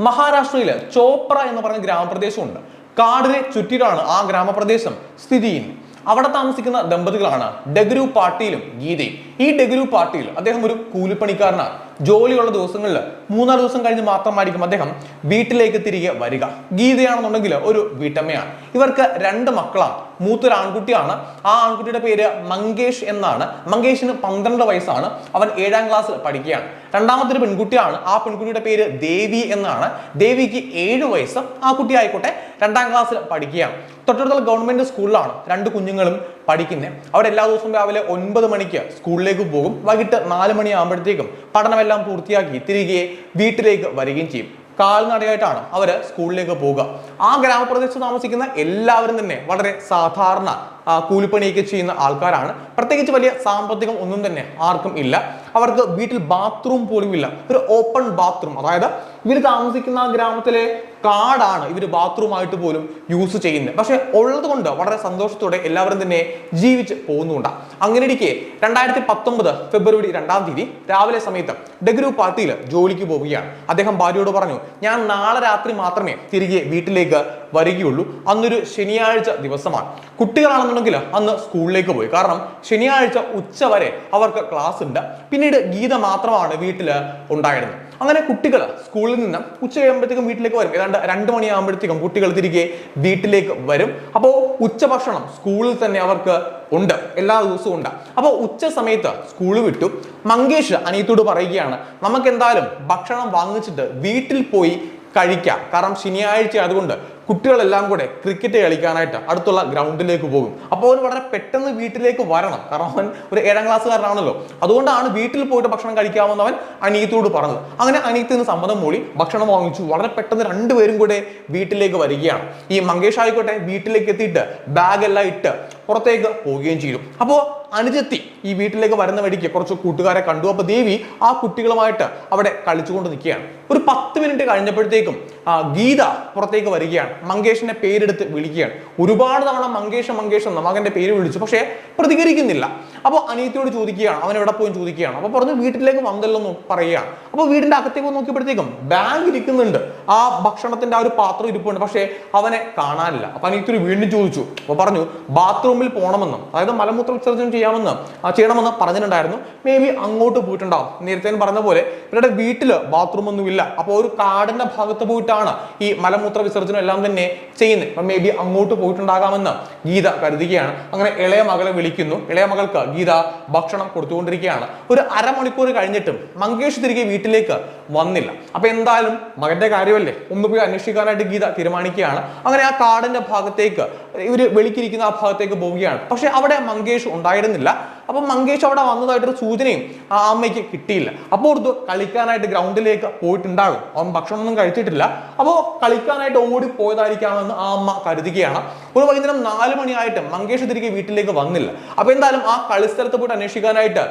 മഹാരാഷ്ട്രയിലെ ചോപ്ര എന്ന് പറയുന്ന ഗ്രാമപ്രദേശമുണ്ട്. കാടിനെ ചുറ്റിലാണ് ആ ഗ്രാമപ്രദേശം സ്ഥിതി ചെയ്യുന്നത്. അവിടെ താമസിക്കുന്ന ദമ്പതികളാണ് ഡഗരു പാട്ടീലും ഗീതയും. ഈ ഡഗരു പാർട്ടിയിൽ അദ്ദേഹം ഒരു കൂലിപ്പണിക്കാരനാണ്. ജോലിയുള്ള ദിവസങ്ങളിൽ മൂന്നാൽ ദിവസം കഴിഞ്ഞ് മാത്രമായിരിക്കും അദ്ദേഹം വീട്ടിലേക്ക് തിരികെ വരിക. ഗീതയാണെന്നുണ്ടെങ്കിൽ ഒരു വീട്ടമ്മയാണ്. ഇവർക്ക് രണ്ട് മക്കളാണ്. മൂത്തൊരു ആൺകുട്ടിയാണ്. ആ ആൺകുട്ടിയുടെ പേര് മങ്കേഷ് എന്നാണ്. മങ്കേഷിന് പന്ത്രണ്ട് വയസ്സാണ്. അവൻ ഏഴാം ക്ലാസ് പഠിക്കുകയാണ്. രണ്ടാമത്തെ ഒരു പെൺകുട്ടിയാണ്. ആ പെൺകുട്ടിയുടെ പേര് ദേവി എന്നാണ്. ദേവിക്ക് ഏഴ് വയസ്സ് ആ കുട്ടി ആയിക്കോട്ടെ രണ്ടാം ക്ലാസ്സിൽ പഠിക്കുകയാണ്. തൊട്ടടുത്തുള്ള ഗവൺമെന്റ് സ്കൂളിലാണ് രണ്ട് കുഞ്ഞുങ്ങളും പഠിക്കുന്നത് അവരെല്ലാ ദിവസവും രാവിലെ ഒൻപത് മണിക്ക് സ്കൂളിലേക്ക് പോകും. വൈകിട്ട് നാല് മണിയാകുമ്പോഴത്തേക്കും പഠനമെല്ലാം പൂർത്തിയാക്കി തിരികെ വീട്ടിലേക്ക് വരികയും ചെയ്യും. കാൽനടയായിട്ടാണ് അവർ സ്കൂളിലേക്ക് പോവുക. ആ ഗ്രാമപ്രദേശത്ത് താമസിക്കുന്ന എല്ലാവരും തന്നെ വളരെ സാധാരണ കൂലിപ്പണിയൊക്കെ ചെയ്യുന്ന ആൾക്കാരാണ്. പ്രത്യേകിച്ച് വലിയ സാമ്പത്തികം ഒന്നും തന്നെ ആർക്കും ഇല്ല. അവർക്ക് വീട്ടിൽ ബാത്റൂം പോലും ഇല്ല. ഒരു ഓപ്പൺ ബാത്റൂം അതായത് ഇവർ താമസിക്കുന്ന ഗ്രാമത്തിലെ കാടാണ് ഇവർ ബാത്റൂം ആയിട്ട് പോലും യൂസ് ചെയ്യുന്നത്. പക്ഷെ ഉള്ളത് കൊണ്ട് വളരെ സന്തോഷത്തോടെ എല്ലാവരും തന്നെ ജീവിച്ച് പോകുന്നുണ്ട്. അങ്ങനെ ഇരിക്കെ രണ്ടായിരത്തി പത്തൊമ്പത് ഫെബ്രുവരി രണ്ടാം തീയതി രാവിലെ സമയത്ത് ഡഗരു പാർട്ടിയിൽ ജോലിക്ക് പോവുകയാണ്. അദ്ദേഹം ഭാര്യയോട് പറഞ്ഞു ഞാൻ നാളെ രാത്രി മാത്രമേ തിരികെ വീട്ടിലേക്ക് വരികയുള്ളൂ. അന്നൊരു ശനിയാഴ്ച ദിവസമാണ്. കുട്ടികളാണെന്നുണ്ടെങ്കിൽ അന്ന് സ്കൂളിലേക്ക് പോയി. കാരണം ശനിയാഴ്ച ഉച്ച വരെ അവർക്ക് ക്ലാസ് ഉണ്ട്. പിന്നീട് ഗീത മാത്രമാണ് വീട്ടിൽ ഉണ്ടായിരുന്നത്. അങ്ങനെ കുട്ടികൾ സ്കൂളിൽ നിന്ന് ഉച്ച കഴിയുമ്പോഴത്തേക്കും വീട്ടിലേക്ക് വരും. ഏതാണ്ട് രണ്ട് മണിയാകുമ്പോഴത്തേക്കും കുട്ടികൾ തിരികെ വീട്ടിലേക്ക് വരും. അപ്പോൾ ഉച്ചഭക്ഷണം സ്കൂളിൽ തന്നെ അവർക്ക് ഉണ്ട്. എല്ലാ ദിവസവും ഉണ്ട്. അപ്പോൾ ഉച്ച സമയത്ത് സ്കൂൾ വിട്ടു. മങ്കേഷ് അനിയത്തോട് പറയുകയാണ് നമുക്ക് എന്തായാലും ഭക്ഷണം വാങ്ങിച്ചിട്ട് വീട്ടിൽ പോയി കഴിക്കാം. കാരണം ശനിയാഴ്ച അതുകൊണ്ട് കുട്ടികളെല്ലാം കൂടെ ക്രിക്കറ്റ് കളിക്കാനായിട്ട് അടുത്തുള്ള ഗ്രൗണ്ടിലേക്ക് പോകും. അപ്പോൾ അവൻ വളരെ പെട്ടെന്ന് വീട്ടിലേക്ക് വരണം. കാരണം അവൻ ഒരു ഏഴാം ക്ലാസ്സുകാരനാണല്ലോ. അതുകൊണ്ടാണ് വീട്ടിൽ പോയിട്ട് ഭക്ഷണം കഴിക്കാമെന്ന് അവൻ അനിയത്തോട് പറഞ്ഞത്. അങ്ങനെ അനിയത്തിന് സമ്മതം മൂടി ഭക്ഷണം വാങ്ങിച്ചു. വളരെ പെട്ടെന്ന് രണ്ടുപേരും കൂടെ വീട്ടിലേക്ക് വരികയാണ്. ഈ മങ്കേഷ് ആയിക്കോട്ടെ വീട്ടിലേക്ക് എത്തിയിട്ട് ബാഗെല്ലാം ഇട്ട് പുറത്തേക്ക് പോവുകയും ചെയ്തു. അപ്പോൾ അനുജത്തി ഈ വീട്ടിലേക്ക് വരുന്ന വഴിക്ക് കുറച്ച് കൂട്ടുകാരെ കണ്ടു. അപ്പോൾ ദേവി ആ കുട്ടികളുമായിട്ട് അവിടെ കളിച്ചുകൊണ്ട് നിൽക്കുകയാണ്. ഒരു പത്ത് മിനിറ്റ് കഴിഞ്ഞപ്പോഴത്തേക്കും ഗീത പുറത്തേക്ക് വരികയാണ്. മങ്കേഷിന്റെ പേരെടുത്ത് വിളിക്കുകയാണ്. ഒരുപാട് തവണ മങ്കേഷ് മങ്കേഷ് എന്ന മകന്റെ പേര് വിളിച്ചു. പക്ഷേ പ്രതികരിക്കുന്നില്ല. അപ്പോൾ അനിയത്തിയോട് ചോദിക്കുകയാണ്. അവൻ എവിടെ പോയി ചോദിക്കുകയാണ്. അപ്പോൾ പറഞ്ഞു വീട്ടിലേക്ക് വന്നല്ലോ എന്ന് പറയുകയാണ്. അപ്പോൾ വീടിന്റെ അകത്തേക്ക് നോക്കിയപ്പോഴത്തേക്കും ബാഗ് ഇരിക്കുന്നുണ്ട്. ആ ഭക്ഷണത്തിന്റെ ആ ഒരു പാത്രം ഇരിപ്പുണ്ട്. പക്ഷേ അവനെ കാണാനില്ല. അപ്പോൾ അനിയത്തിയോട് വീണ്ടും ചോദിച്ചു. അപ്പോൾ പറഞ്ഞു ബാത്റൂമിൽ പോകണമെന്നും അതായത് മലമൂത്ര വിസർജനം ചെയ്യാമെന്ന് ചെയ്യണമെന്ന് പറഞ്ഞിട്ടുണ്ടായിരുന്നു. മേ ബി അങ്ങോട്ട് പോയിട്ടുണ്ടാവും. നേരത്തെ പറഞ്ഞ പോലെ ഇവരുടെ വീട്ടിൽ ബാത്റൂം ഒന്നും ഇല്ല. അപ്പോൾ ഒരു കാടിന്റെ ഭാഗത്ത് പോയിട്ടാണ് ഈ മലമൂത്ര വിസർജനം എല്ലാം തന്നെ ചെയ്യുന്നത്. അപ്പം മേ ബി അങ്ങോട്ട് പോയിട്ടുണ്ടാകാമെന്ന് ഗീത കരുതുകയാണ്. അങ്ങനെ ഇളയ മകളെ വിളിക്കുന്നു. ഇളയ മകൾക്ക് ഗീത ഭക്ഷണം കൊടുത്തുകൊണ്ടിരിക്കുകയാണ്. ഒരു അരമണിക്കൂർ കഴിഞ്ഞിട്ടും മങ്കേഷ് തിരികെ വീട്ടിലേക്ക് വന്നില്ല. അപ്പൊ എന്തായാലും മകന്റെ കാര്യമല്ലേ? ഒന്ന് പോയി അന്വേഷിക്കാനായിട്ട് ഗീത തീരുമാനിക്കുകയാണ്. അങ്ങനെ ആ കാടിന്റെ ഭാഗത്തേക്ക് ഇവർ വെളിക്കിരിക്കുന്ന ആ ഭാഗത്തേക്ക് പോവുകയാണ്. പക്ഷെ അവിടെ മങ്കേഷ് ഉണ്ടായിരുന്നില്ല. അപ്പൊ മങ്കേഷ് അവിടെ വന്നതായിട്ടൊരു സൂചനയും ആ അമ്മയ്ക്ക് കിട്ടിയില്ല. അപ്പോൾ ഓർത്തു കളിക്കാനായിട്ട് ഗ്രൗണ്ടിലേക്ക് പോയിട്ടുണ്ടാകും. അവൻ ഭക്ഷണമൊന്നും കഴിച്ചിട്ടില്ല. അപ്പോൾ കളിക്കാനായിട്ട് ഓടി പോയതായിരിക്കാമെന്ന് ആ അമ്മ കരുതുകയാണ്. ഒരു വൈകുന്നേരം നാല് മണിയായിട്ട് മങ്കേഷ് തിരികെ വീട്ടിലേക്ക് വന്നില്ല. അപ്പൊ എന്തായാലും ആ കളിസ്ഥലത്ത് പോയിട്ട് അന്വേഷിക്കാനായിട്ട്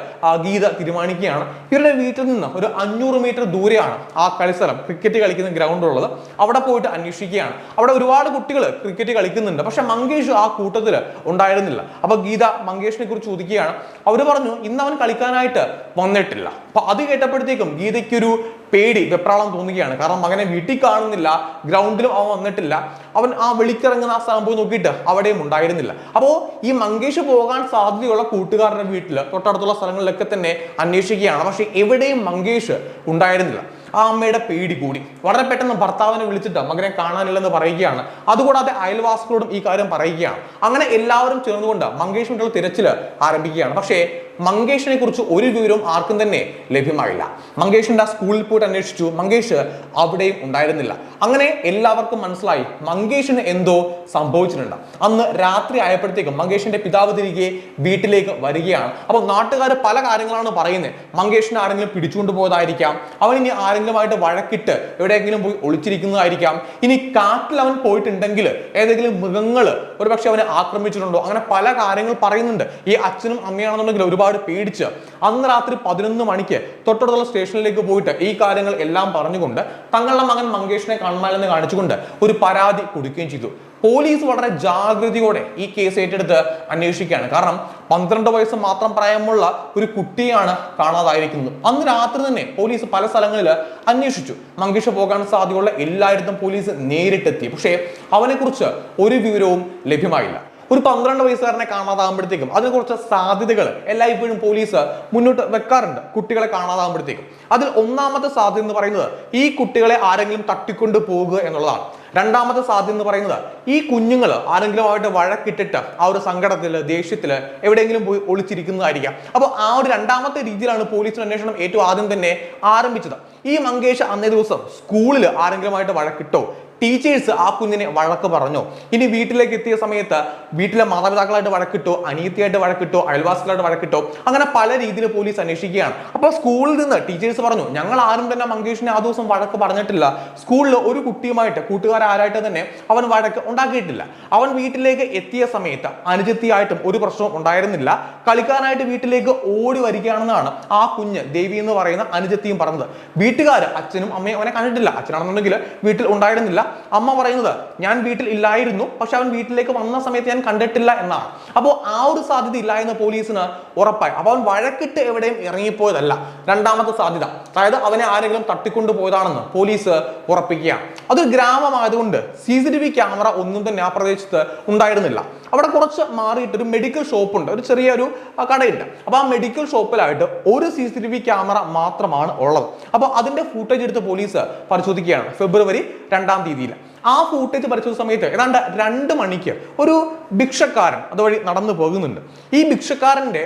ഗീത തീരുമാനിക്കുകയാണ്. ഇവരുടെ വീട്ടിൽ നിന്ന് ഒരു അഞ്ഞൂറ് മീറ്റർ ദൂരെയാണ് ആ കളിസ്ഥലം ക്രിക്കറ്റ് കളിക്കുന്ന ഗ്രൗണ്ട് ഉള്ളത്. അവിടെ പോയിട്ട് അന്വേഷിക്കുകയാണ്. അവിടെ ഒരുപാട് കുട്ടികൾ ക്രിക്കറ്റ് കളിക്കുന്നുണ്ട്. പക്ഷെ മങ്കേഷ് ആ കൂട്ടത്തിൽ ഉണ്ടായിരുന്നില്ല. അപ്പൊ ഗീത മങ്കേഷിനെ കുറിച്ച് ചോദിക്കുകയാണ്. അവർ പറഞ്ഞു ഇന്ന് അവൻ കളിക്കാനായിട്ട് വന്നിട്ടില്ല. അപ്പൊ അത് കേട്ടപ്പോഴത്തേക്കും ഗീതയ്ക്കൊരു പേടി വെപ്രാളം തോന്നുകയാണ്. കാരണം മകനെ വീട്ടിൽ കാണുന്നില്ല ഗ്രൗണ്ടിലും അവൻ വന്നിട്ടില്ല. അവൻ ആ വെളിക്കിറങ്ങുന്ന ആ സംഭവം നോക്കിയിട്ട് അവിടെയും ഉണ്ടായിരുന്നില്ല. അപ്പോൾ ഈ മങ്കേഷ് പോകാൻ സാധ്യതയുള്ള കൂട്ടുകാരുടെ വീട്ടിൽ തൊട്ടടുത്തുള്ള സ്ഥലങ്ങളിലൊക്കെ തന്നെ അന്വേഷിക്കുകയാണ്. പക്ഷെ എവിടെയും മങ്കേഷ് ഉണ്ടായിരുന്നില്ല. ആ അമ്മയുടെ പേടി കൂടി. വളരെ പെട്ടെന്ന് ഭർത്താവിനെ വിളിച്ചിട്ട് മകനെ കാണാനില്ലെന്ന് പറയുകയാണ്. അതുകൂടാതെ അയൽവാസികളോടും ഈ കാര്യം പറയുകയാണ്. അങ്ങനെ എല്ലാവരും ചേർന്നുകൊണ്ട് മങ്കേഷ് വീട്ടിൽ തിരച്ചിൽ ആരംഭിക്കുകയാണ്. പക്ഷേ മങ്കേഷിനെ കുറിച്ച് ഒരു വിവരവും ആർക്കും തന്നെ ലഭ്യമായില്ല. മങ്കേഷിന്റെ ആ സ്കൂളിൽ പോയിട്ട് അന്വേഷിച്ചു. മങ്കേഷ് അവിടെയും ഉണ്ടായിരുന്നില്ല. അങ്ങനെ എല്ലാവർക്കും മനസ്സിലായി മങ്കേഷിന് എന്തോ സംഭവിച്ചിട്ടുണ്ട്. അന്ന് രാത്രി ആയപ്പോഴത്തേക്കും മങ്കേഷിന്റെ പിതാവ് തിരികെ വീട്ടിലേക്ക് വരികയാണ്. അപ്പോൾ നാട്ടുകാർ പല കാര്യങ്ങളാണ് പറയുന്നത്. മങ്കേഷിനെ ആരെങ്കിലും പിടിച്ചുകൊണ്ട് പോയതായിരിക്കാം. അവൻ ഇനി ആരെങ്കിലുമായിട്ട് വഴക്കിട്ട് എവിടെയെങ്കിലും പോയി ഒളിച്ചിരിക്കുന്നതായിരിക്കാം. ഇനി കാട്ടിൽ അവൻ പോയിട്ടുണ്ടെങ്കിൽ ഏതെങ്കിലും മൃഗങ്ങൾ ഒരുപക്ഷെ അവനെ ആക്രമിച്ചിട്ടുണ്ടോ? അങ്ങനെ പല കാര്യങ്ങൾ പറയുന്നുണ്ട്. ഈ അച്ഛനും അമ്മയാണെന്നുണ്ടെങ്കിൽ ഒരുപാട് ഒരുപാട് പേടിച്ച് അന്ന് രാത്രി പതിനൊന്ന് മണിക്ക് തൊട്ടടുത്തുള്ള സ്റ്റേഷനിലേക്ക് പോയിട്ട് ഈ കാര്യങ്ങൾ എല്ലാം പറഞ്ഞുകൊണ്ട് തങ്ങളുടെ മകൻ മങ്കേഷിനെ കാണണമെന്ന് കാണിച്ചുകൊണ്ട് ഒരു പരാതി കൊടുക്കുകയും ചെയ്തു. പോലീസ് വളരെ ജാഗ്രതയോടെ ഈ കേസ് ഏറ്റെടുത്ത് അന്വേഷിക്കുകയാണ്. കാരണം പന്ത്രണ്ട് വയസ്സ് മാത്രം പ്രായമുള്ള ഒരു കുട്ടിയാണ് കാണാതായിരിക്കുന്നത്. അന്ന് രാത്രി തന്നെ പോലീസ് പല സ്ഥലങ്ങളിൽ അന്വേഷിച്ചു. മങ്കേഷ് പോകാൻ സാധ്യതയുള്ള എല്ലായിടത്തും പോലീസ് നേരിട്ടെത്തി. പക്ഷേ അവനെക്കുറിച്ച് ഒരു വിവരവും ലഭ്യമായില്ല. ഒരു പന്ത്രണ്ട് വയസ്സുകാരനെ കാണാതാകുമ്പോഴത്തേക്കും അതിന് കുറച്ച് സാധ്യതകൾ എല്ലായ്പ്പോഴും പോലീസ് മുന്നോട്ട് വെക്കാറുണ്ട്. കുട്ടികളെ കാണാതാകുമ്പോഴത്തേക്കും. അതിൽ ഒന്നാമത്തെ സാധ്യത എന്ന് പറയുന്നത് ഈ കുട്ടികളെ ആരെങ്കിലും തട്ടിക്കൊണ്ട് പോകുക എന്നുള്ളതാണ്. രണ്ടാമത്തെ സാധ്യത എന്ന് പറയുന്നത് ഈ കുഞ്ഞുങ്ങൾ ആരെങ്കിലുമായിട്ട് വഴക്കിട്ടിട്ട് ആ ഒരു സങ്കടത്തിൽ ദേഷ്യത്തിൽ എവിടെയെങ്കിലും പോയി ഒളിച്ചിരിക്കുന്നതായിരിക്കാം. അപ്പോൾ ആ ഒരു രണ്ടാമത്തെ രീതിയിലാണ് പോലീസിന്റെ അന്വേഷണം ഏറ്റവും ആദ്യം തന്നെ ആരംഭിച്ചത്. ഈ മങ്കേഷ് അന്നേ ദിവസം സ്കൂളിൽ ആരെങ്കിലുമായിട്ട് വഴക്കിട്ടോ ടീച്ചേഴ്സ് ആ കുഞ്ഞിനെ വഴക്ക് പറഞ്ഞോ. ഇനി വീട്ടിലേക്ക് എത്തിയ സമയത്ത് വീട്ടിലെ മാതാപിതാക്കളായിട്ട് വഴക്കിട്ടോ അനിയത്തിയായിട്ട് വഴക്കിട്ടോ അയൽവാസികളായിട്ട് വഴക്കിട്ടോ അങ്ങനെ പല രീതിയിൽ പോലീസ് അന്വേഷിക്കുകയാണ്. അപ്പോൾ സ്കൂളിൽ നിന്ന് ടീച്ചേഴ്സ് പറഞ്ഞു ഞങ്ങൾ ആരും തന്നെ മങ്കേഷിനെ ആ ദിവസം വഴക്ക് പറഞ്ഞിട്ടില്ല. സ്കൂളിൽ ഒരു കുട്ടിയുമായിട്ട് കൂട്ടുകാരാരായിട്ട് തന്നെ അവൻ വഴക്ക് ഉണ്ടാക്കിയിട്ടില്ല. അവൻ വീട്ടിലേക്ക് എത്തിയ സമയത്ത് അനുജത്തിയായിട്ടും ഒരു പ്രശ്നവും ഉണ്ടായിരുന്നില്ല. കളിക്കാനായിട്ട് വീട്ടിലേക്ക് ഓടി വരികയാണെന്നാണ് ആ കുഞ്ഞ് ദേവി എന്ന് പറയുന്ന അനുജത്തിയും പറഞ്ഞത്. വീട്ടുകാർ അച്ഛനും അമ്മയും അവനെ കണ്ടിട്ടില്ല. അച്ഛനാണെന്നുണ്ടെങ്കിൽ വീട്ടിൽ ഉണ്ടായിരുന്നില്ല. അമ്മ പറയുന്നത് ഞാൻ വീട്ടിൽ ഇല്ലായിരുന്നു പക്ഷെ അവൻ വീട്ടിലേക്ക് വന്ന സമയത്ത് ഞാൻ കണ്ടിട്ടില്ല എന്നാണ്. അപ്പോൾ ആ ഒരു സാധ്യത ഇല്ല എന്ന് പോലീസിന് ഉറപ്പായി. അപ്പോൾ അവൻ വഴക്കിട്ട് എവിടെയും ഇറങ്ങിപ്പോയതല്ല. രണ്ടാമത്തെ സാധ്യത അതായത് അവനെ ആരെങ്കിലും തട്ടിക്കൊണ്ടു പോയതാണെന്ന് പോലീസ് ഉറപ്പിക്കുകയാണ്. അതൊരു ഗ്രാമമായതുകൊണ്ട് C C T V camera ഒന്നും തന്നെ ആ പ്രദേശത്ത് ഉണ്ടായിരുന്നില്ല. അവിടെ കുറച്ച് മാറിയിട്ട് ഒരു മെഡിക്കൽ ഷോപ്പ് ഉണ്ട്. ഒരു ചെറിയൊരു കടയുണ്ട്. അപ്പോൾ ആ മെഡിക്കൽ ഷോപ്പിലായിട്ട് ഒരു C C T V camera മാത്രമാണ് ഉള്ളത്. അപ്പോൾ അതിന്റെ ഫൂട്ടേജ് എടുത്ത് പോലീസ് പരിശോധിക്കുകയാണ് ഫെബ്രുവരി രണ്ടാം തീയതിയിൽ ആ ഫൂട്ടേജ് പരിശോധിച്ച സമയത്ത് ഏതാണ്ട് രണ്ട് മണിക്ക് ഒരു ഭിക്ഷക്കാരൻ അതുവഴി നടന്നു പോകുന്നുണ്ട്. ഈ ഭിക്ഷക്കാരന്റെ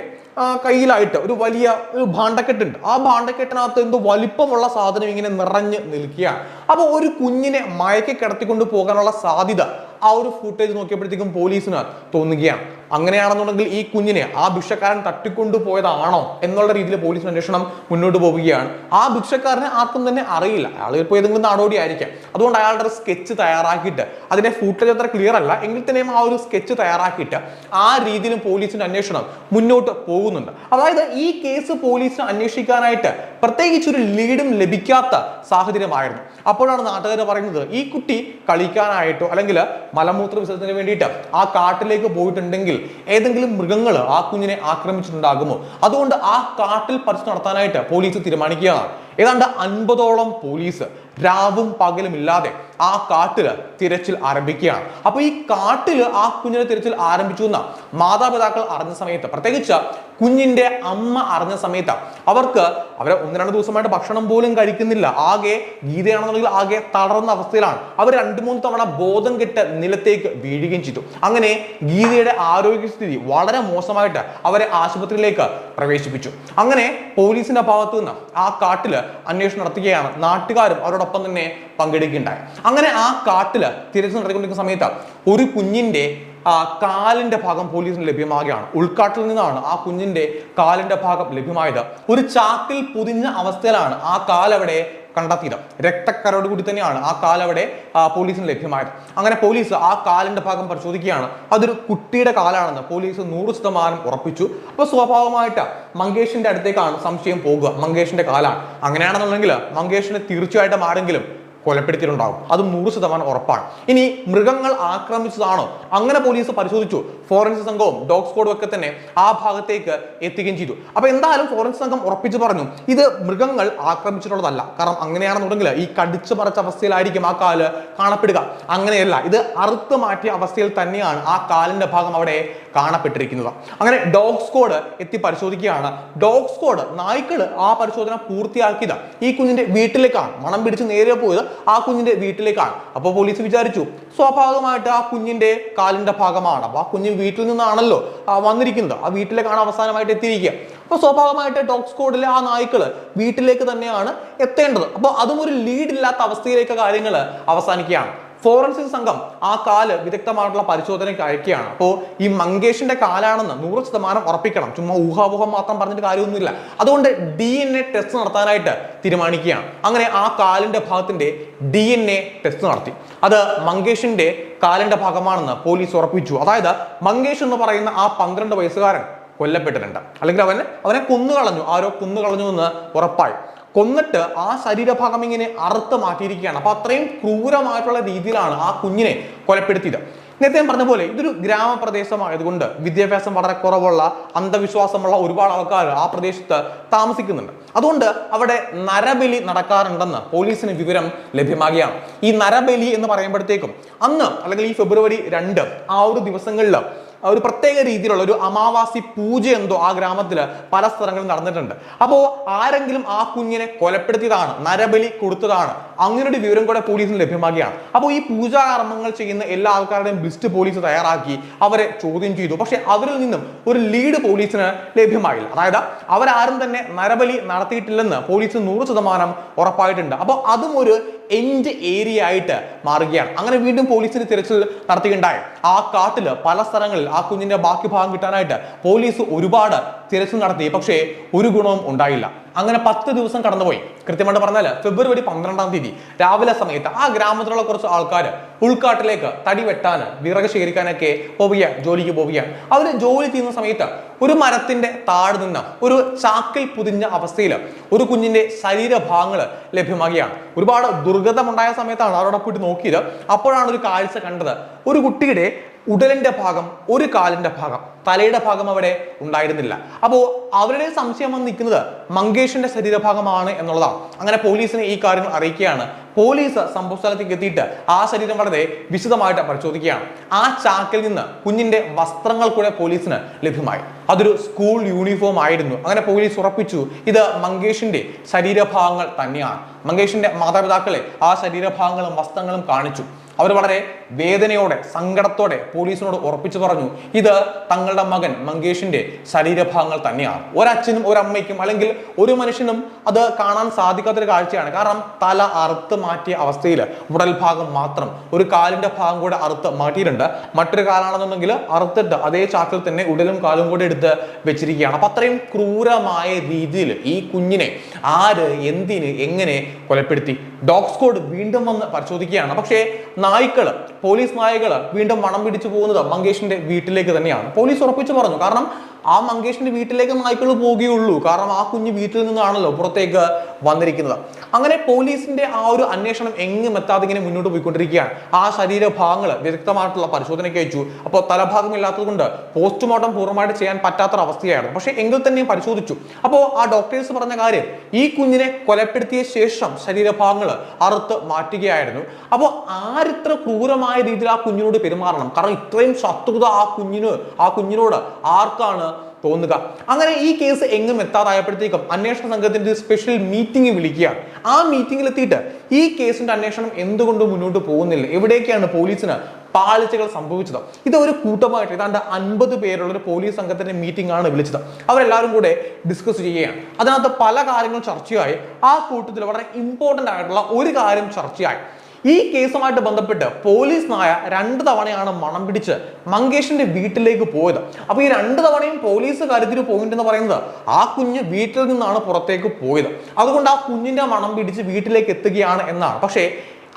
കയ്യിലായിട്ട് ഒരു വലിയ ഒരു ഭാണ്ഡക്കെട്ടുണ്ട് ആ ഭാണ്ഡക്കെട്ടിനകത്ത് എന്തോ വലിപ്പമുള്ള സാധനം ഇങ്ങനെ നിറഞ്ഞ് നിൽക്കുകയാണ്. അപ്പോൾ ഒരു കുഞ്ഞിനെ മയക്കി കിടത്തിക്കൊണ്ട് പോകാനുള്ള സാധ്യത ആ ഒരു ഫുട്ടേജ് നോക്കിയപ്പോഴത്തേക്കും പോലീസിന് തോന്നുകയാണ്. അങ്ങനെയാണെന്നുണ്ടെങ്കിൽ ഈ കുഞ്ഞിനെ ആ ഭിക്ഷക്കാരൻ തട്ടിക്കൊണ്ടു പോയതാണോ എന്നുള്ള രീതിയിൽ പോലീസ് അന്വേഷണം മുന്നോട്ട് പോവുകയാണ്. ആ ഭിക്ഷക്കാരനെ ആർക്കും തന്നെ അറിയില്ല. അയാൾ ഇപ്പോൾ ഏതെങ്കിലും നാടോടി ആയിരിക്കാം. അതുകൊണ്ട് അയാളുടെ ഒരു സ്കെച്ച് തയ്യാറാക്കിയിട്ട് അതിനെ ഫുട്ടേജ് അത്ര ക്ലിയർ അല്ല എങ്കിൽ തന്നെയും ആ ഒരു സ്കെച്ച് തയ്യാറാക്കിയിട്ട് ആ രീതിയിലും പോലീസിന്റെ അന്വേഷണം മുന്നോട്ട് പോകുന്നുണ്ട്. അതായത് ഈ കേസ് പോലീസിന് അന്വേഷിക്കാനായിട്ട് പ്രത്യേകിച്ച് ഒരു ലീഡും ലഭിക്കാത്ത സാഹചര്യമായിരുന്നു. അപ്പോഴാണ് നാട്ടുകാർ പറയുന്നത് ഈ കുട്ടി കളിക്കാനായിട്ടോ അല്ലെങ്കിൽ മലമൂത്ര വിസർജനത്തിന് വേണ്ടിയിട്ട് ആ കാട്ടിലേക്ക് പോയിട്ടുണ്ടെങ്കിൽ ഏതെങ്കിലും മൃഗങ്ങൾ ആ കുഞ്ഞിനെ ആക്രമിച്ചിട്ടുണ്ടാകുമോ? അതുകൊണ്ട് ആ കാട്ടിൽ പറിച്ചു നടത്താനായിട്ട് പോലീസ് തീരുമാനിക്കുകയാണ്. ഏതാണ്ട് അൻപതോളം പോലീസ് രാവും പകലും ഇല്ലാതെ ആ കാട്ടിൽ തിരച്ചിൽ ആരംഭിക്കുകയാണ്. അപ്പൊ ഈ കാട്ടിൽ ആ കുഞ്ഞിനെ തിരച്ചിൽ ആരംഭിച്ചു എന്ന മാതാപിതാക്കൾ അറിഞ്ഞ സമയത്ത് പ്രത്യേകിച്ച് കുഞ്ഞിന്റെ അമ്മ അറിഞ്ഞ സമയത്ത് അവർക്ക് അവരെ ഒന്ന് രണ്ട് ദിവസമായിട്ട് ഭക്ഷണം പോലും കഴിക്കുന്നില്ല. ആകെ ഗീതയാണെന്നുണ്ടെങ്കിൽ ആകെ തളർന്ന അവസ്ഥയിലാണ്. അവർ രണ്ട് മൂന്ന് തവണ ബോധം കെട്ട് നിലത്തേക്ക് വീഴുകയും ചെയ്തു. അങ്ങനെ ഗീതയുടെ ആരോഗ്യസ്ഥിതി വളരെ മോശമായിട്ട് അവരെ ആശുപത്രിയിലേക്ക് പ്രവേശിപ്പിച്ചു. അങ്ങനെ പോലീസിന്റെ ഭാഗത്തു നിന്ന് ആ കാട്ടിൽ അന്വേഷണം നടത്തുകയാണ് നാട്ടുകാരും അവരോടൊപ്പം തന്നെ പങ്കെടുക്കുകയുണ്ടായി. അങ്ങനെ ആ കാട്ടിൽ തിരച്ചിൽ നടത്തിക്കൊണ്ടിരിക്കുന്ന സമയത്ത് ഒരു കുഞ്ഞിന്റെ ആ കാലിന്റെ ഭാഗം പോലീസിന് ലഭ്യമാകുകയാണ്. ഉൾക്കാട്ടിൽ നിന്നാണ് ആ കുഞ്ഞിന്റെ കാലിന്റെ ഭാഗം ലഭ്യമായത്. ഒരു ചാക്കിൽ പൊതിഞ്ഞ അവസ്ഥയിലാണ് ആ കാലവിടെ കണ്ടെത്തിയത്. രക്തക്കരോട് കൂടി തന്നെയാണ് ആ കാലവിടെ പോലീസിന് ലഭ്യമായത്. അങ്ങനെ പോലീസ് ആ കാലിന്റെ ഭാഗം പരിശോധിക്കുകയാണ്. അതൊരു കുട്ടിയുടെ കാലാണെന്ന് പോലീസ് നൂറ് ശതമാനം ഉറപ്പിച്ചു. അപ്പോൾ സ്വാഭാവികമായിട്ട് മങ്കേഷിന്റെ അടുത്തേക്കാണ് സംശയം പോകുക. മങ്കേഷിന്റെ കാലാണ്. അങ്ങനെയാണെന്നുണ്ടെങ്കിൽ മങ്കേഷിന് തീർച്ചയായിട്ടും ആരെങ്കിലും കൊലപ്പെടുത്തിയിട്ടുണ്ടാകും അത് നൂറ് ശതമാനം ഉറപ്പാണ്. ഇനി മൃഗങ്ങൾ ആക്രമിച്ചതാണോ? അങ്ങനെ പോലീസ് പരിശോധിച്ചു. ഫോറൻസിക് സംഘവും ഡോഗ് സ്ക്വാഡും ഒക്കെ തന്നെ ആ ഭാഗത്തേക്ക് എത്തുകയും ചെയ്തു. അപ്പൊ എന്തായാലും ഫോറൻസിക് സംഘം ഉറപ്പിച്ചു പറഞ്ഞു ഇത് മൃഗങ്ങൾ ആക്രമിച്ചിട്ടുള്ളതല്ല. കാരണം അങ്ങനെയാണെന്നുണ്ടെങ്കിൽ ഈ കടിച്ചു പറച്ച അവസ്ഥയിലായിരിക്കും ആ കാൽ കാണപ്പെടുക. അങ്ങനെയല്ല ഇത് അറുത്ത് മാറ്റിയ അവസ്ഥയിൽ തന്നെയാണ് ആ കാലിന്റെ ഭാഗം അവിടെ കാണപ്പെട്ടിരിക്കുന്നത്. അങ്ങനെ ഡോഗ് സ്ക്വാഡ് എത്തി പരിശോധിക്കുകയാണ്. ഡോഗ് സ്ക്വാഡ് നായ്ക്കൾ ആ പരിശോധന പൂർത്തിയാക്കിയത്. ഈ കുഞ്ഞിന്റെ വീട്ടിലേക്കാണ്. മണം പിടിച്ച് നേരെ പോയത് ആ കുഞ്ഞിന്റെ വീട്ടിലേക്കാണ്. അപ്പോൾ പോലീസ് വിചാരിച്ചു സ്വാഭാവികമായിട്ട് ആ കുഞ്ഞിന്റെ കാലിന്റെ ഭാഗമാണ്. അപ്പൊ ആ കുഞ്ഞ് വീട്ടിൽ നിന്നാണല്ലോ വന്നിരിക്കുന്നത്. ആ വീട്ടിലേക്കാണ് അവസാനമായിട്ട് എത്തിയിരിക്കുക. അപ്പോൾ സ്വാഭാവികമായിട്ട് ഡോഗ് സ്ക്വാഡിലെ ആ നായ്ക്കൾ വീട്ടിലേക്ക് തന്നെയാണ് എത്തേണ്ടത്. അപ്പോൾ അതും ഒരു ലീഡ് ഇല്ലാത്ത അവസ്ഥയിലേക്ക് കാര്യങ്ങൾ അവസാനിക്കുകയാണ്. ഫോറൻസിക് സംഘം ആ കാൽ വിദഗ്ധമായിട്ടുള്ള പരിശോധനയ്ക്ക് അയക്കുകയാണ്. അപ്പോൾ ഈ മങ്കേഷിന്റെ കാലാണെന്ന് നൂറ് ശതമാനം ഉറപ്പിക്കണം. ചുമ്മാ ഊഹാപോഹം മാത്രം പറഞ്ഞിട്ട് കാര്യമൊന്നുമില്ല. അതുകൊണ്ട് ഡി എൻ എ ടെസ്റ്റ് നടത്താനായിട്ട് തീരുമാനിക്കുകയാണ്. അങ്ങനെ ആ കാലിന്റെ ഭാഗത്തിന്റെ ഡി എൻ എ ടെസ്റ്റ് നടത്തി. അത് മങ്കേഷിന്റെ കാലിന്റെ ഭാഗമാണെന്ന് പോലീസ് ഉറപ്പിച്ചു. അതായത് മങ്കേഷ് എന്ന് പറയുന്ന ആ പന്ത്രണ്ട് വയസ്സുകാരൻ കൊല്ലപ്പെട്ടിട്ടുണ്ട്. അല്ലെങ്കിൽ അവൻ അവനെ കൊന്നുകളഞ്ഞു. ആരോ കൊന്നുകളഞ്ഞു എന്ന് ഉറപ്പായി. കൊന്നിട്ട് ആ ശരീരഭാഗം ഇങ്ങനെ അറുത്ത് മാറ്റിയിരിക്കുകയാണ് അപ്പൊ അത്രയും ക്രൂരമായിട്ടുള്ള രീതിയിലാണ് ആ കുഞ്ഞിനെ കൊലപ്പെടുത്തിയത്. നേരത്തെ ഞാൻ പറഞ്ഞ പോലെ ഇതൊരു ഗ്രാമപ്രദേശമായതുകൊണ്ട് വിദ്യാഭ്യാസം വളരെ കുറവുള്ള അന്ധവിശ്വാസമുള്ള ഒരുപാട് ആൾക്കാർ ആ പ്രദേശത്ത് താമസിക്കുന്നുണ്ട്. അതുകൊണ്ട് അവിടെ നരബലി നടക്കാറുണ്ടെന്ന് പോലീസിന് വിവരം ലഭ്യമാകുകയാണ്. ഈ നരബലി എന്ന് പറയുമ്പോഴത്തേക്കും അന്ന് അല്ലെങ്കിൽ ഈ ഫെബ്രുവരി രണ്ട് ആ ഒരു ദിവസങ്ങളിൽ ഒരു പ്രത്യേക രീതിയിലുള്ള ഒരു അമാവാസി പൂജ എന്തോ ആ ഗ്രാമത്തിൽ പല സ്ഥലങ്ങളിൽ നടന്നിട്ടുണ്ട്. അപ്പോൾ ആരെങ്കിലും ആ കുഞ്ഞിനെ കൊലപ്പെടുത്തിയതാണ് നരബലി കൊടുത്തതാണ് അങ്ങനെ ഒരു വിവരം കൂടെ പോലീസിന് ലഭ്യമാകുകയാണ്. അപ്പോൾ ഈ പൂജാകർമ്മങ്ങൾ ചെയ്യുന്ന എല്ലാ ആൾക്കാരുടെയും ലിസ്റ്റ് പോലീസ് തയ്യാറാക്കി അവരെ ചോദ്യം ചെയ്തു. പക്ഷേ അവരിൽ നിന്നും ഒരു ലീഡ് പോലീസിന് ലഭ്യമായില്ല. അതായത് അവരാരും തന്നെ നരബലി നടത്തിയിട്ടില്ലെന്ന് പോലീസ് നൂറ് ശതമാനം ഉറപ്പായിട്ടുണ്ട്. അപ്പോൾ അതും ഒരു എൻഡ് ഏരിയ ആയിട്ട് മാറുകയാണ്. അങ്ങനെ വീണ്ടും പോലീസിന് തിരച്ചിൽ നടത്തുകയുണ്ടായി. ആ കാട്ടിൽ പല സ്ഥലങ്ങളിൽ ആ കുഞ്ഞിന്റെ ബാക്കി ഭാഗം കിട്ടാനായിട്ട് പോലീസ് ഒരുപാട് തിരച്ചിൽ നടത്തി. പക്ഷേ ഒരു ഗുണവും ഉണ്ടായില്ല. അങ്ങനെ പത്ത് ദിവസം കടന്നുപോയി. കൃത്യമായിട്ട് പറഞ്ഞാൽ ഫെബ്രുവരി പന്ത്രണ്ടാം തീയതി രാവിലെ സമയത്ത് ആ ഗ്രാമത്തിലുള്ള കുറച്ച് ആൾക്കാർ ഉൾക്കാട്ടിലേക്ക് തടി വെട്ടാൻ വിറക് ശേഖരിക്കാനൊക്കെ പോവുകയാണ് ജോലിക്ക് പോവുകയാണ് അവർ ജോലി ചെയ്യുന്ന സമയത്ത് ഒരു മരത്തിന്റെ താഴെ നിന്ന് ഒരു ചാക്കിൽ പുതിഞ്ഞ അവസ്ഥയിൽ ഒരു കുഞ്ഞിന്റെ ശരീരഭാഗങ്ങൾ ലഭ്യമാകുകയാണ്. ഒരുപാട് ദുർഗതമുണ്ടായ സമയത്താണ് അവരോട് പോയിട്ട് നോക്കിയത്. അപ്പോഴാണ് ഒരു കാഴ്ച കണ്ടത്. ഒരു കുട്ടിയുടെ ഉടലിന്റെ ഭാഗം ഒരു കാലിന്റെ ഭാഗം. തലയുടെ ഭാഗം അവിടെ ഉണ്ടായിരുന്നില്ല. അപ്പോൾ അവരുടെ സംശയം വന്ന് നിൽക്കുന്നത് മങ്കേഷിന്റെ ശരീരഭാഗമാണ് എന്നുള്ളതാണ്. അങ്ങനെ പോലീസിനെ ഈ കാര്യങ്ങൾ അറിയിക്കുകയാണ്. പോലീസ് സംഭവ സ്ഥലത്തേക്ക് എത്തിയിട്ട് ആ ശരീരം വളരെ വിശദമായിട്ട് പരിശോധിക്കുകയാണ്. ആ ചാക്കിൽ നിന്ന് കുഞ്ഞിന്റെ വസ്ത്രങ്ങൾ കൂടെ പോലീസിന് ലഭ്യമായി. അതൊരു സ്കൂൾ യൂണിഫോം ആയിരുന്നു. അങ്ങനെ പോലീസ് ഉറപ്പിച്ചു ഇത് മങ്കേഷിന്റെ ശരീരഭാഗങ്ങൾ തന്നെയാണ്. മങ്കേഷിന്റെ മാതാപിതാക്കളെ ആ ശരീരഭാഗങ്ങളും വസ്ത്രങ്ങളും കാണിച്ചു. അവർ വളരെ വേദനയോടെ സങ്കടത്തോടെ പോലീസിനോട് ഉറപ്പിച്ചു പറഞ്ഞു ഇത് തങ്ങളുടെ മകൻ മങ്കേഷിന്റെ ശരീരഭാഗങ്ങൾ തന്നെയാണ്. ഒരച്ഛനും ഒരമ്മയ്ക്കും അല്ലെങ്കിൽ ഒരു മനുഷ്യനും അത് കാണാൻ സാധിക്കാത്തൊരു കാഴ്ചയാണ്. കാരണം തല അറുത്ത് മാറ്റിയ അവസ്ഥയിൽ ഉടൽ ഭാഗം മാത്രം ഒരു കാലിന്റെ ഭാഗം കൂടെ അറുത്ത് മാറ്റിയിട്ടുണ്ട്. മറ്റൊരു കാലാണെന്നുണ്ടെങ്കിൽ അറുത്തിട്ട് അതേ ചാക്കിൽ തന്നെ ഉടലും കാലും കൂടെ എടുത്ത് വെച്ചിരിക്കുകയാണ്. അപ്പൊ അത്രയും ക്രൂരമായ രീതിയിൽ ഈ കുഞ്ഞിനെ ആര് എന്തിന് എങ്ങനെ കൊലപ്പെടുത്തി? ഡോഗ് സ്ക്വാഡ് വീണ്ടും വന്ന് പരിശോധിക്കുകയാണ്. പക്ഷേ നായ്ക്കൾ പോലീസ് നായകൾ വീണ്ടും മണം പിടിച്ചു പോകുന്നത് മങ്കേഷിന്റെ വീട്ടിലേക്ക് തന്നെയാണ്. പോലീസ് ഉറപ്പിച്ചു പറഞ്ഞു. കാരണം ആ മങ്കേഷിന്റെ വീട്ടിലേക്ക് നായ്ക്കൾ പോവുകയുള്ളൂ. കാരണം ആ കുഞ്ഞ് വീട്ടിൽ നിന്നാണല്ലോ പുറത്തേക്ക് വന്നിരിക്കുന്നത്. അങ്ങനെ പോലീസിന്റെ ആ ഒരു അന്വേഷണം എങ്ങും എത്താതെ ഇങ്ങനെ മുന്നോട്ട് പോയിക്കൊണ്ടിരിക്കുകയാണ്. ആ ശരീരഭാഗങ്ങൾ വിദഗ്ധമായിട്ടുള്ള പരിശോധനയ്ക്ക് അയച്ചു. അപ്പോൾ തലഭാഗം ഇല്ലാത്തത് കൊണ്ട് പോസ്റ്റ്മോർട്ടം പൂർണമായിട്ട് ചെയ്യാൻ പറ്റാത്ത അവസ്ഥയായിരുന്നു പക്ഷേ എങ്കിൽ തന്നെയും പരിശോധിച്ചു. അപ്പോൾ ആ ഡോക്ടേഴ്സ് പറഞ്ഞ കാര്യം ഈ കുഞ്ഞിനെ കൊലപ്പെടുത്തിയ ശേഷം ശരീരഭാഗങ്ങൾ അറുത്ത് മാറ്റുകയായിരുന്നു. അപ്പോൾ ആരിത്ര ക്രൂരമായ രീതിയിൽ ആ കുഞ്ഞിനോട് പെരുമാറണം? കാരണം ഇത്രയും ശത്രുത ആ കുഞ്ഞിന് ആ കുഞ്ഞിനോട് ആർക്കാണ് തോന്നുക. അങ്ങനെ ഈ കേസ് എങ്ങും എത്താതായപ്പോഴത്തേക്കും അന്വേഷണ സംഘത്തിന്റെ ഒരു സ്പെഷ്യൽ മീറ്റിംഗ് വിളിക്കുക ആ മീറ്റിംഗിൽ എത്തിയിട്ട് ഈ കേസിന്റെ അന്വേഷണം എന്തുകൊണ്ട് മുന്നോട്ട് പോകുന്നില്ല. എവിടേക്കാണ് പോലീസിന് പാളിച്ചകൾ സംഭവിച്ചത്? ഇത് ഒരു കൂട്ടമായിട്ട് ഏതാണ്ട് അൻപത് പേരുള്ള ഒരു പോലീസ് സംഘത്തിന്റെ മീറ്റിംഗ് ആണ് വിളിച്ചത്. അവരെല്ലാവരും കൂടെ ഡിസ്കസ് ചെയ്യുകയാണ്. അതിനകത്ത് പല കാര്യങ്ങളും ചർച്ചയായി. ആ കൂട്ടത്തിൽ വളരെ ഇമ്പോർട്ടന്റ് ആയിട്ടുള്ള ഒരു കാര്യം ചർച്ചയായി. ഈ കേസുമായിട്ട് ബന്ധപ്പെട്ട് പോലീസ് നായ രണ്ട് തവണയാണ് മണം പിടിച്ച് മങ്കേഷിന്റെ വീട്ടിലേക്ക് പോയത്. അപ്പൊ ഈ രണ്ട് തവണയും പോലീസ് കരുതി പോയിന്റ് എന്ന് പറയുന്നത് ആ കുഞ്ഞ് വീട്ടിൽ നിന്നാണ് പുറത്തേക്ക് പോയത്. അതുകൊണ്ട് ആ കുഞ്ഞിന്റെ മണം പിടിച്ച് വീട്ടിലേക്ക് എത്തുകയാണ് എന്നാണ്. പക്ഷേ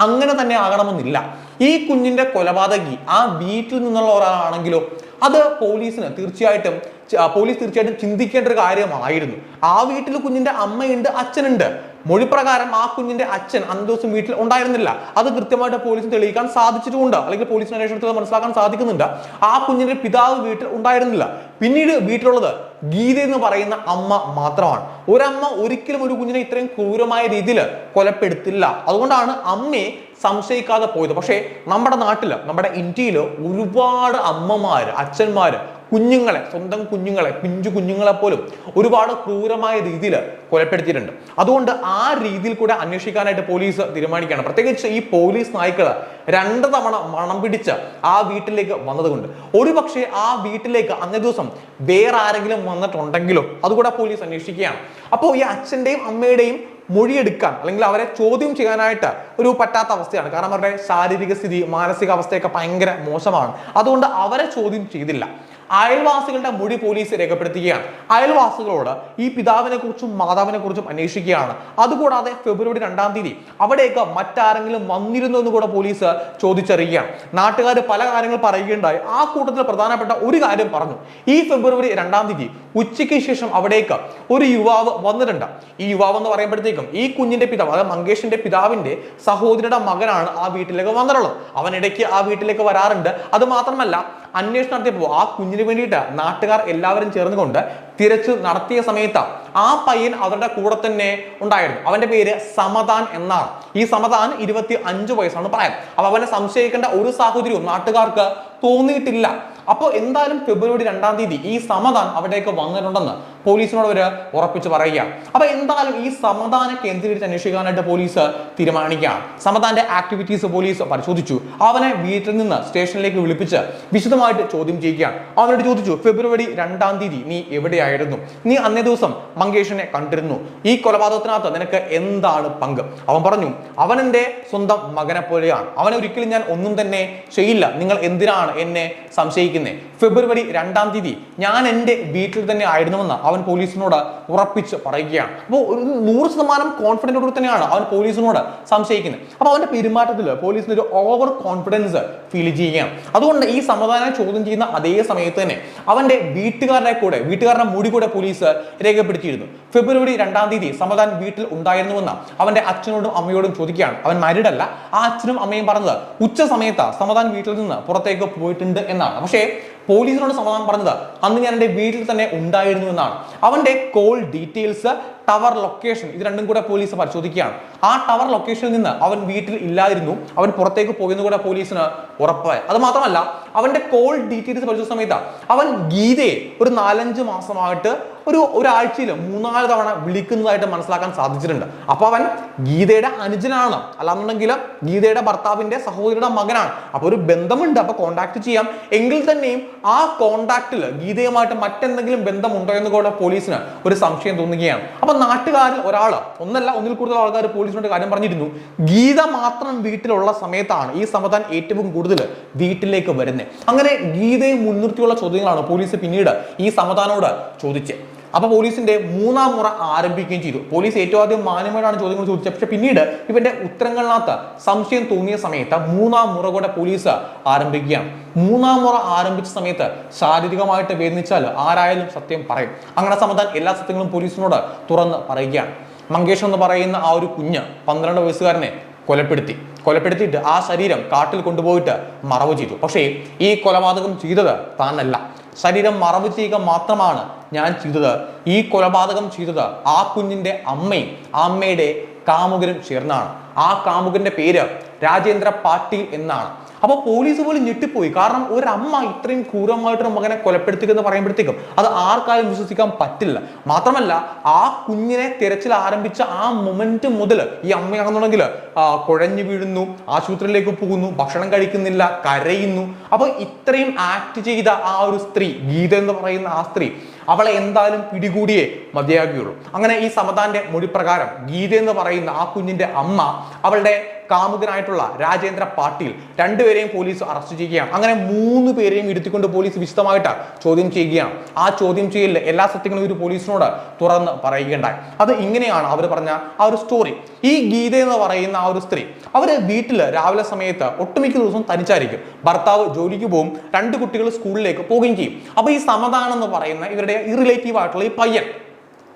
അങ്ങനെ തന്നെ ആകണമെന്നില്ല. ഈ കുഞ്ഞിന്റെ കൊലപാതകി ആ വീട്ടിൽ നിന്നുള്ള ഒരാളാണെങ്കിലോ അത് പോലീസിന് തീർച്ചയായിട്ടും പോലീസ് തീർച്ചയായിട്ടും ചിന്തിക്കേണ്ട ഒരു കാര്യമായിരുന്നു. ആ വീട്ടിൽ കുഞ്ഞിന്റെ അമ്മയുണ്ട് അച്ഛനുണ്ട്. മൊഴിപ്രകാരം ആ കുഞ്ഞിന്റെ അച്ഛൻ അന്ന് ദിവസം വീട്ടിൽ ഉണ്ടായിരുന്നില്ല. അത് കൃത്യമായിട്ട് പോലീസിന് തെളിയിക്കാൻ സാധിച്ചിട്ടുണ്ട് അല്ലെങ്കിൽ പോലീസ് അന്വേഷണത്തിൽ മനസ്സിലാക്കാൻ സാധിക്കുന്നുണ്ട്. ആ കുഞ്ഞിന്റെ പിതാവ് വീട്ടിൽ ഉണ്ടായിരുന്നില്ല. പിന്നീട് വീട്ടിലുള്ളത് ഗീത എന്ന് പറയുന്ന അമ്മ മാത്രമാണ്. ഒരമ്മ ഒരിക്കലും ഒരു കുഞ്ഞിനെ ഇത്രയും ക്രൂരമായ രീതിയിൽ കൊലപ്പെടുത്തില്ല. അതുകൊണ്ടാണ് അമ്മയെ സംശയിക്കാതെ പോയത്. പക്ഷേ നമ്മുടെ നാട്ടിൽ നമ്മുടെ ഇന്ത്യയിൽ ഒരുപാട് അമ്മമാര് അച്ഛന്മാര് കുഞ്ഞുങ്ങളെ സ്വന്തം കുഞ്ഞുങ്ങളെ പിഞ്ചു കുഞ്ഞുങ്ങളെ പോലും ഒരുപാട് ക്രൂരമായ രീതിയിൽ കൊലപ്പെടുത്തിയിട്ടുണ്ട്. അതുകൊണ്ട് ആ രീതിയിൽ കൂടെ അന്വേഷിക്കാനായിട്ട് പോലീസ് തീരുമാനിക്കുകയാണ്. പ്രത്യേകിച്ച് ഈ പോലീസ് നായ്ക്കൾ രണ്ട് തവണ മണം പിടിച്ച് ആ വീട്ടിലേക്ക് വന്നതുകൊണ്ട്. ഒരുപക്ഷെ ആ വീട്ടിലേക്ക് അന്നേ ദിവസം വേറെ ആരെങ്കിലും വന്നിട്ടുണ്ടെങ്കിലോ അതുകൂടെ പോലീസ് അന്വേഷിക്കുകയാണ്. അപ്പോൾ ഈ അച്ഛന്റെയും അമ്മയുടെയും മൊഴിയെടുക്കാൻ അല്ലെങ്കിൽ അവരെ ചോദ്യം ചെയ്യാനായിട്ട് ഒരു പറ്റാത്ത അവസ്ഥയാണ്. കാരണം അവരുടെ ശാരീരിക സ്ഥിതി മാനസിക അവസ്ഥയൊക്കെ ഭയങ്കര മോശമാണ്. അതുകൊണ്ട് അവരെ ചോദ്യം ചെയ്തില്ല. അയൽവാസികളുടെ മൊഴി പോലീസ് രേഖപ്പെടുത്തുകയാണ്. അയൽവാസികളോട് ഈ പിതാവിനെ കുറിച്ചും മാതാവിനെ കുറിച്ചും അന്വേഷിക്കുകയാണ്. അതുകൂടാതെ ഫെബ്രുവരി രണ്ടാം തീയതി അവിടേക്ക് മറ്റാരെങ്കിലും വന്നിരുന്നു എന്ന് കൂടെ പോലീസ് ചോദിച്ചറിയുകയാണ്. നാട്ടുകാർ പല കാര്യങ്ങൾ പറയുകയുണ്ടായി. ആ കൂട്ടത്തിൽ പ്രധാനപ്പെട്ട ഒരു കാര്യം പറഞ്ഞു. ഈ ഫെബ്രുവരി രണ്ടാം തീയതി ഉച്ചയ്ക്ക് ശേഷം അവിടേക്ക് ഒരു യുവാവ് വന്നിട്ടുണ്ട്. ഈ യുവാവ് എന്ന് പറയുമ്പോഴത്തേക്കും ഈ കുഞ്ഞിന്റെ പിതാവ് അതായത് മങ്കേഷിന്റെ പിതാവിന്റെ സഹോദരിയുടെ മകനാണ് ആ വീട്ടിലേക്ക് വന്നിട്ടുള്ളത്. അവൻ ഇടയ്ക്ക് ആ വീട്ടിലേക്ക് വരാറുണ്ട്. അത് മാത്രമല്ല അന്വേഷണം നടത്തിയപ്പോൾ ആ കുഞ്ഞിന് വേണ്ടിയിട്ട് നാട്ടുകാർ എല്ലാവരും ചേർന്നുകൊണ്ട് തിരച്ചു നടത്തിയ സമയത്ത് ആ പയ്യൻ അവരുടെ കൂടെ തന്നെ ഉണ്ടായിരുന്നു. അവന്റെ പേര് സമതാൻ എന്നാണ്. ഈ സമതാൻ ഇരുപത്തി അഞ്ച് വയസ്സാണ് പ്രായം അപ്പൊ അവനെ സംശയിക്കേണ്ട ഒരു സാഹചര്യവും നാട്ടുകാർക്ക് തോന്നിയിട്ടില്ല. അപ്പോൾ എന്തായാലും ഫെബ്രുവരി രണ്ടാം തീയതി ഈ സമതാൻ അവിടേക്ക് വന്നിട്ടുണ്ടെന്ന് പോലീസിനോട് അവർ ഉറപ്പിച്ച് പറയുകയാണ് അപ്പോൾ എന്തായാലും ഈ സമതാനെ കേന്ദ്രീകരിച്ച് അന്വേഷിക്കാനായിട്ട് പോലീസ് തീരുമാനിക്കുകയാണ് സമതാന്റെ ആക്ടിവിറ്റീസ് പോലീസ് പരിശോധിച്ചു. അവനെ വീട്ടിൽ നിന്ന് സ്റ്റേഷനിലേക്ക് വിളിപ്പിച്ച് വിശദമായിട്ട് ചോദ്യം ചെയ്യുകയാണ് അവനോട് ചോദിച്ചു ഫെബ്രുവരി രണ്ടാം തീയതി നീ എവിടെയായിരുന്നു? നീ അന്നേ ദിവസം മങ്കേഷിനെ കണ്ടിരുന്നു. ഈ കൊലപാതകത്തിനകത്ത് നിനക്ക് എന്താണ് പങ്ക്? അവൻ പറഞ്ഞു അവൻ എന്റെ സ്വന്തം മകനെ പോലെയാണ് അവനെ ഒരിക്കലും ഞാൻ ഒന്നും തന്നെ ചെയ്യില്ല. നിങ്ങൾ എന്തിനാണ് എന്നെ സംശയിക്കുന്നത്? ഫെബ്രുവരി രണ്ടാം തീയതി ഞാൻ എന്റെ വീട്ടിൽ തന്നെ ആയിരുന്നുവെന്ന് അവൻ പോലീസിനോട് ഉറപ്പിച്ച് പറയുകയാണ്. അപ്പോൾ ഒരു നൂറ് ശതമാനം കോൺഫിഡന്റോട് തന്നെയാണ് അവൻ പോലീസിനോട് സംശയിക്കുന്നത്. അപ്പോൾ അവന്റെ പെരുമാറ്റത്തിൽ പോലീസിന് ഒരു ഓവർ കോൺഫിഡൻസ് ഫീൽ ചെയ്യുകയാണ്. അതുകൊണ്ട് ഈ സമാധാനം ചോദ്യം ചെയ്യുന്ന അതേ സമയത്ത് തന്നെ അവന്റെ വീട്ടുകാരുടെ കൂടെ വീട്ടുകാരുടെ മുടി കൂടെ പോലീസ് രേഖപ്പെടുത്തിയിരുന്നു. ഫെബ്രുവരി രണ്ടാം തീയതി സമാധാൻ വീട്ടിൽ ഉണ്ടായിരുന്നുവെന്ന് അവന്റെ അച്ഛനോടും അമ്മയോടും ചോദിക്കുകയാണ്. അവൻ മരിഡല്ല ആ അച്ഛനും അമ്മയും പറഞ്ഞത് ഉച്ച സമയത്ത് സമാധാൻ വീട്ടിൽ നിന്ന് പുറത്തേക്ക് പോയിട്ടുണ്ട് എന്നാണ്. പക്ഷേ പോലീസിനോട് സമാധാനം പറഞ്ഞത് അന്ന് ഞാൻ എന്റെ വീട്ടിൽ തന്നെ ഉണ്ടായിരുന്നു എന്നാണ്. അവന്റെ കോൾ ഡീറ്റെയിൽസ് ടവർ ലൊക്കേഷൻ ഇത് രണ്ടും കൂടെ പോലീസ് പരിശോധിക്കുകയാണ്. ആ ടവർ ലൊക്കേഷനിൽ നിന്ന് അവൻ വീട്ടിൽ ഇല്ലായിരുന്നു അവൻ പുറത്തേക്ക് പോയെന്ന് കൂടെ പോലീസിന് ഉറപ്പായി. അത് മാത്രമല്ല അവന്റെ കോൾ ഡീറ്റെയിൽസ് പരിശോധിച്ച സമയത്ത് അവൻ ഗീതയെ ഒരു നാലഞ്ച് മാസമായിട്ട് ഒരു ഒരാഴ്ചയിൽ മൂന്നാൽ തവണ വിളിക്കുന്നതായിട്ട് മനസ്സിലാക്കാൻ സാധിച്ചിട്ടുണ്ട്. അപ്പൊ അവൻ ഗീതയുടെ അനുജനാണ്. അല്ലാന്നുണ്ടെങ്കിൽ ഗീതയുടെ ഭർത്താവിന്റെ സഹോദരിയുടെ മകനാണ്. അപ്പൊ ഒരു ബന്ധമുണ്ട് അപ്പൊ കോണ്ടാക്ട് ചെയ്യാം. എങ്കിൽ തന്നെയും ആ കോണ്ടാക്റ്റിൽ ഗീതയുമായിട്ട് മറ്റെന്തെങ്കിലും ബന്ധമുണ്ടോ എന്ന് കൂടെ പോലീസിന് ഒരു സംശയം തോന്നുകയാണ്. അപ്പൊ നാട്ടുകാരിൽ ഒരാൾ ഒന്നല്ല ഒന്നിൽ കൂടുതൽ ആൾക്കാർ പോലീസിനോട് കാര്യം പറഞ്ഞിരുന്നു. ഗീത മാത്രം വീട്ടിലുള്ള സമയത്താണ് ഈ സമതാൻ ഏറ്റവും കൂടുതൽ വീട്ടിലേക്ക് വരുന്നത് അങ്ങനെ ഗീതയെ മുൻനിർത്തിയുള്ള ചോദ്യങ്ങളാണ് പോലീസ് പിന്നീട് ഈ സമതാനോട് ചോദിച്ചത് അപ്പൊ പോലീസിന്റെ മൂന്നാം മുറ ആരംഭിക്കുകയും ചെയ്തു. പോലീസ് ഏറ്റവും ആദ്യം മാന്യമായിട്ടാണ് ചോദ്യങ്ങൾ ചോദിച്ചത്. പക്ഷെ പിന്നീട് ഇവന്റെ ഉത്തരങ്ങളിനകത്ത് സംശയം തോന്നിയ സമയത്ത് മൂന്നാം മുറ കൂടെ പോലീസ് ആരംഭിക്കുകയാണ്. മൂന്നാം മുറ ആരംഭിച്ച സമയത്ത് ശാരീരികമായിട്ട് വേദനിച്ചാൽ ആരായാലും സത്യം പറയും. അങ്ങനെ സമാധാൻ എല്ലാ സത്യങ്ങളും പോലീസിനോട് തുറന്ന് പറയുകയാണ്. മങ്കേഷ് എന്ന് പറയുന്ന ആ ഒരു കുഞ്ഞ് പന്ത്രണ്ട് വയസ്സുകാരനെ കൊലപ്പെടുത്തി. കൊലപ്പെടുത്തിയിട്ട് ആ ശരീരം കാട്ടിൽ കൊണ്ടുപോയിട്ട് മറവ് ചെയ്തു. പക്ഷേ ഈ കൊലപാതകം ചെയ്തത് താനല്ല. ശരീരം മറവ് ചെയ്യുക മാത്രമാണ് ഞാൻ ചെയ്തത്. ഈ കൊലപാതകം ചെയ്തത് ആ കുഞ്ഞിന്റെ അമ്മയും ആ അമ്മയുടെ കാമുകരും ചേർന്നാണ്. ആ കാമുകന്റെ പേര് രാജേന്ദ്ര പാട്ടീൽ എന്നാണ്. അപ്പോൾ പോലീസ് പോലും ഞെട്ടിപ്പോയി. കാരണം ഒരമ്മ ഇത്രയും ക്രൂരമായിട്ടൊരു മകനെ കൊലപ്പെടുത്തുക എന്ന് പറയുമ്പോഴത്തേക്കും അത് ആർക്കാരും വിശ്വസിക്കാൻ പറ്റില്ല. മാത്രമല്ല ആ കുഞ്ഞിനെ തിരച്ചിൽ ആരംഭിച്ച ആ മൊമെന്റ് മുതൽ ഈ അമ്മയാണെന്നുണ്ടെങ്കിൽ കുഴഞ്ഞു വീഴുന്നു ആശുപത്രിയിലേക്ക് പോകുന്നു ഭക്ഷണം കഴിക്കുന്നില്ല കരയുന്നു. അപ്പോൾ ഇത്രയും ആക്ട് ചെയ്ത ആ ഒരു സ്ത്രീ ഗീത എന്ന് പറയുന്ന ആ സ്ത്രീ അവളെ എന്തായാലും പിടികൂടിയേ മതിയാകുകയുള്ളൂ. അങ്ങനെ ഈ സമതാന്റെ മൊഴി പ്രകാരം ഗീത എന്ന് പറയുന്ന ആ കുഞ്ഞിന്റെ അമ്മ അവളുടെ കാമുകനായിട്ടുള്ള രാജേന്ദ്ര പാട്ടീൽ രണ്ടുപേരെയും പോലീസ് അറസ്റ്റ് ചെയ്യുകയാണ്. അങ്ങനെ മൂന്ന് പേരെയും ഇരുത്തിക്കൊണ്ട് പോലീസ് വിശദമായിട്ട് ചോദ്യം ചെയ്യുകയാണ്. ആ ചോദ്യം ചെയ്യലിൽ എല്ലാ സത്യങ്ങളും ഒരു പോലീസിനോട് തുറന്ന് പറയുകയുണ്ടായി. അത് ഇങ്ങനെയാണ് അവർ പറഞ്ഞ ആ ഒരു സ്റ്റോറി ഈ ഗീത എന്ന് പറയുന്ന ആ ഒരു സ്ത്രീ അവർ വീട്ടിൽ രാവിലെ സമയത്ത് ഒട്ടുമിക്ക ദിവസം തനിച്ചായിരിക്കും. ഭർത്താവ് ജോലിക്ക് പോകും രണ്ട് കുട്ടികൾ സ്കൂളിലേക്ക് പോകുകയും ചെയ്യും. അപ്പൊ ഈ സമാധാനം എന്ന് പറയുന്ന ഇവരുടെ ഇറിലേറ്റീവ് ആയിട്ടുള്ള ഈ പയ്യൻ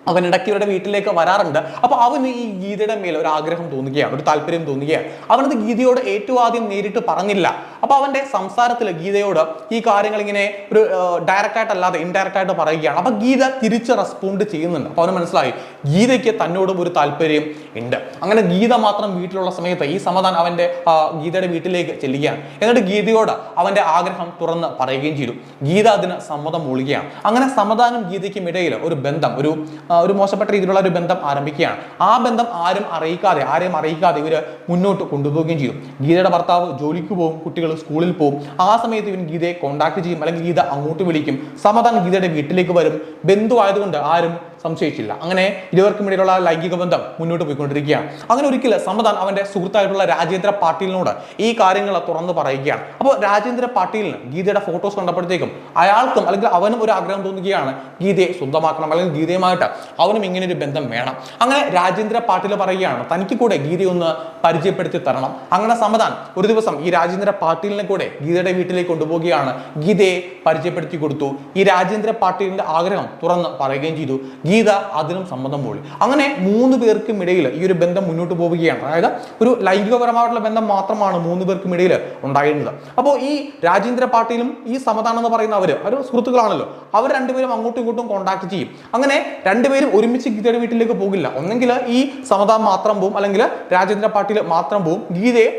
അവൻ ഇടയ്ക്ക് ഇവരുടെ വീട്ടിലേക്ക് വരാറുണ്ട്. അപ്പൊ അവന് ഈ ഗീതയുടെ മേൽ ഒരു ആഗ്രഹം തോന്നുകയാണ് ഒരു താല്പര്യം തോന്നുകയാണ്. അവനത് ഗീതയോട് ഏറ്റവും ആദ്യം നേരിട്ട് പറഞ്ഞില്ല. അപ്പൊ അവന്റെ സംസാരത്തിൽ ഗീതയോട് ഈ കാര്യങ്ങൾ ഇങ്ങനെ ഒരു ഡയറക്റ്റ് ആയിട്ടല്ലാതെ ഇൻഡയറക്റ്റ് ആയിട്ട് പറയുകയാണ്. അപ്പൊ ഗീത തിരിച്ച് റെസ്പോണ്ട് ചെയ്യുന്നുണ്ട്. അപ്പൊ അവന് മനസ്സിലായി ഗീതയ്ക്ക് തന്നോടും ഒരു താല്പര്യം ഉണ്ട്. അങ്ങനെ ഗീത മാത്രം വീട്ടിലുള്ള സമയത്ത് ഈ സമാധാനം അവന്റെ ഗീതയുടെ വീട്ടിലേക്ക് ചെല്ലുകയാണ്. എന്നിട്ട് ഗീതയോട് അവന്റെ ആഗ്രഹം തുറന്ന് പറയുകയും ചെയ്തു. ഗീത അതിന് സമ്മതം മൂളുകയാണ്. അങ്ങനെ സമാധാനം ഗീതയ്ക്കും ഇടയിൽ ഒരു ബന്ധം ഒരു ഒരു മോശപ്പെട്ട രീതിയിലുള്ള ഒരു ബന്ധം ആരംഭിക്കുകയാണ്. ആ ബന്ധം ആരും അറിയിക്കാതെ ആരെയും അറിയിക്കാതെ ഇവർ മുന്നോട്ട് കൊണ്ടുപോവുകയും ചെയ്യും. ഗീതയുടെ ഭർത്താവ് ജോലിക്ക് പോകും കുട്ടികൾ സ്കൂളിൽ പോകും. ആ സമയത്ത് ഇവൻ ഗീതയെ കോണ്ടാക്ട് ചെയ്യും അല്ലെങ്കിൽ ഗീത അങ്ങോട്ട് വിളിക്കും. സമതാൻ ഗീതയുടെ വീട്ടിലേക്ക് വരും. ബന്ധു ആയതുകൊണ്ട് ആരും സംശയിച്ചില്ല. അങ്ങനെ ഇരുവർക്കും ഇടയിലുള്ള ലൈംഗിക ബന്ധം മുന്നോട്ട് പോയിക്കൊണ്ടിരിക്കുകയാണ്. അങ്ങനെ ഒരിക്കൽ സമ്മതാൻ അവന്റെ സുഹൃത്തായിട്ടുള്ള രാജേന്ദ്ര പാട്ടീലിനോട് ഈ കാര്യങ്ങൾ തുറന്നു പറയുകയാണ്. അപ്പോൾ രാജേന്ദ്ര പാട്ടീലിന് ഗീതയുടെ ഫോട്ടോസ് കണ്ടപ്പോഴത്തേക്കും അയാൾക്കും അല്ലെങ്കിൽ അവനും ഒരു ആഗ്രഹം തോന്നുകയാണ് ഗീതയെ സ്വന്തമാക്കണം അല്ലെങ്കിൽ ഗീതയുമായിട്ട് അവനും ഇങ്ങനെ ഒരു ബന്ധം വേണം. അങ്ങനെ രാജേന്ദ്ര പാട്ടീൽ പറയുകയാണ് തനിക്ക് കൂടെ ഗീതയൊന്ന് പരിചയപ്പെടുത്തി തരണം. അങ്ങനെ സമ്മതാൻ ഒരു ദിവസം ഈ രാജേന്ദ്ര പാട്ടീലിനെ കൂടെ ഗീതയുടെ വീട്ടിലേക്ക് കൊണ്ടുപോവുകയാണ്. ഗീതയെ പരിചയപ്പെടുത്തി കൊടുത്തു. ഈ രാജേന്ദ്ര പാട്ടീലിന്റെ ആഗ്രഹം തുറന്ന് പറയുകയും ചെയ്തു. ഗീത അതിനും സമ്മതം പോളി അങ്ങനെ മൂന്ന് പേർക്കും ഇടയിൽ ഈ ഒരു ബന്ധം മുന്നോട്ട് പോവുകയാണ്. അതായത് ഒരു ലൈംഗികപരമായിട്ടുള്ള ബന്ധം മാത്രമാണ് മൂന്ന് പേർക്കും ഇടയിൽ ഉണ്ടായിരുന്നത്. അപ്പോൾ ഈ രാജേന്ദ്ര പാട്ടീലും ഈ സമതാണെന്ന് പറയുന്ന അവർ ഒരു സുഹൃത്തുക്കളാണല്ലോ അവർ രണ്ടുപേരും അങ്ങോട്ടും ഇങ്ങോട്ടും കോൺടാക്ട് ചെയ്യും. അങ്ങനെ രണ്ടുപേരും ഒരുമിച്ച് ഗീതയുടെ വീട്ടിലേക്ക് പോകില്ല. ഒന്നെങ്കിൽ ഈ സമത മാത്രം പോവും അല്ലെങ്കിൽ രാജേന്ദ്ര പാട്ടീൽ മാത്രം പോവും ഗീതയെ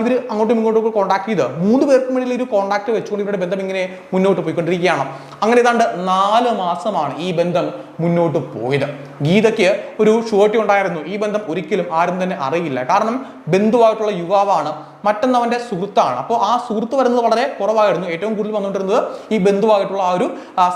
ഇവർ അങ്ങോട്ടും ഇങ്ങോട്ടും കോൺടാക്ട് ചെയ്ത്. മൂന്ന് പേർക്കും ഇടയിൽ ഒരു കോൺടാക്ട് വെച്ചുകൊണ്ട് ഇവരുടെ ബന്ധം ഇങ്ങനെ മുന്നോട്ട് പോയിക്കൊണ്ടിരിക്കുകയാണ്. അങ്ങനെ ഏതാണ്ട് നാല് മാസമാണ് ഈ ബന്ധം മുന്നോട്ട് പോയത്. ഗീതയ്ക്ക് ഒരു ഷുവർട്ടി ഉണ്ടായിരുന്നു. ഈ ബന്ധം ഒരിക്കലും ആരും തന്നെ അറിയില്ല. കാരണം ബന്ധുവായിട്ടുള്ള യുവാവാണ് മറ്റൊന്ന് അവന്റെ സുഹൃത്താണ്. അപ്പോൾ ആ സുഹൃത്ത് വരുന്നത് വളരെ കുറവായിരുന്നു. ഏറ്റവും കൂടുതൽ വന്നുകൊണ്ടിരുന്നത് ഈ ബന്ധുവായിട്ടുള്ള ആ ഒരു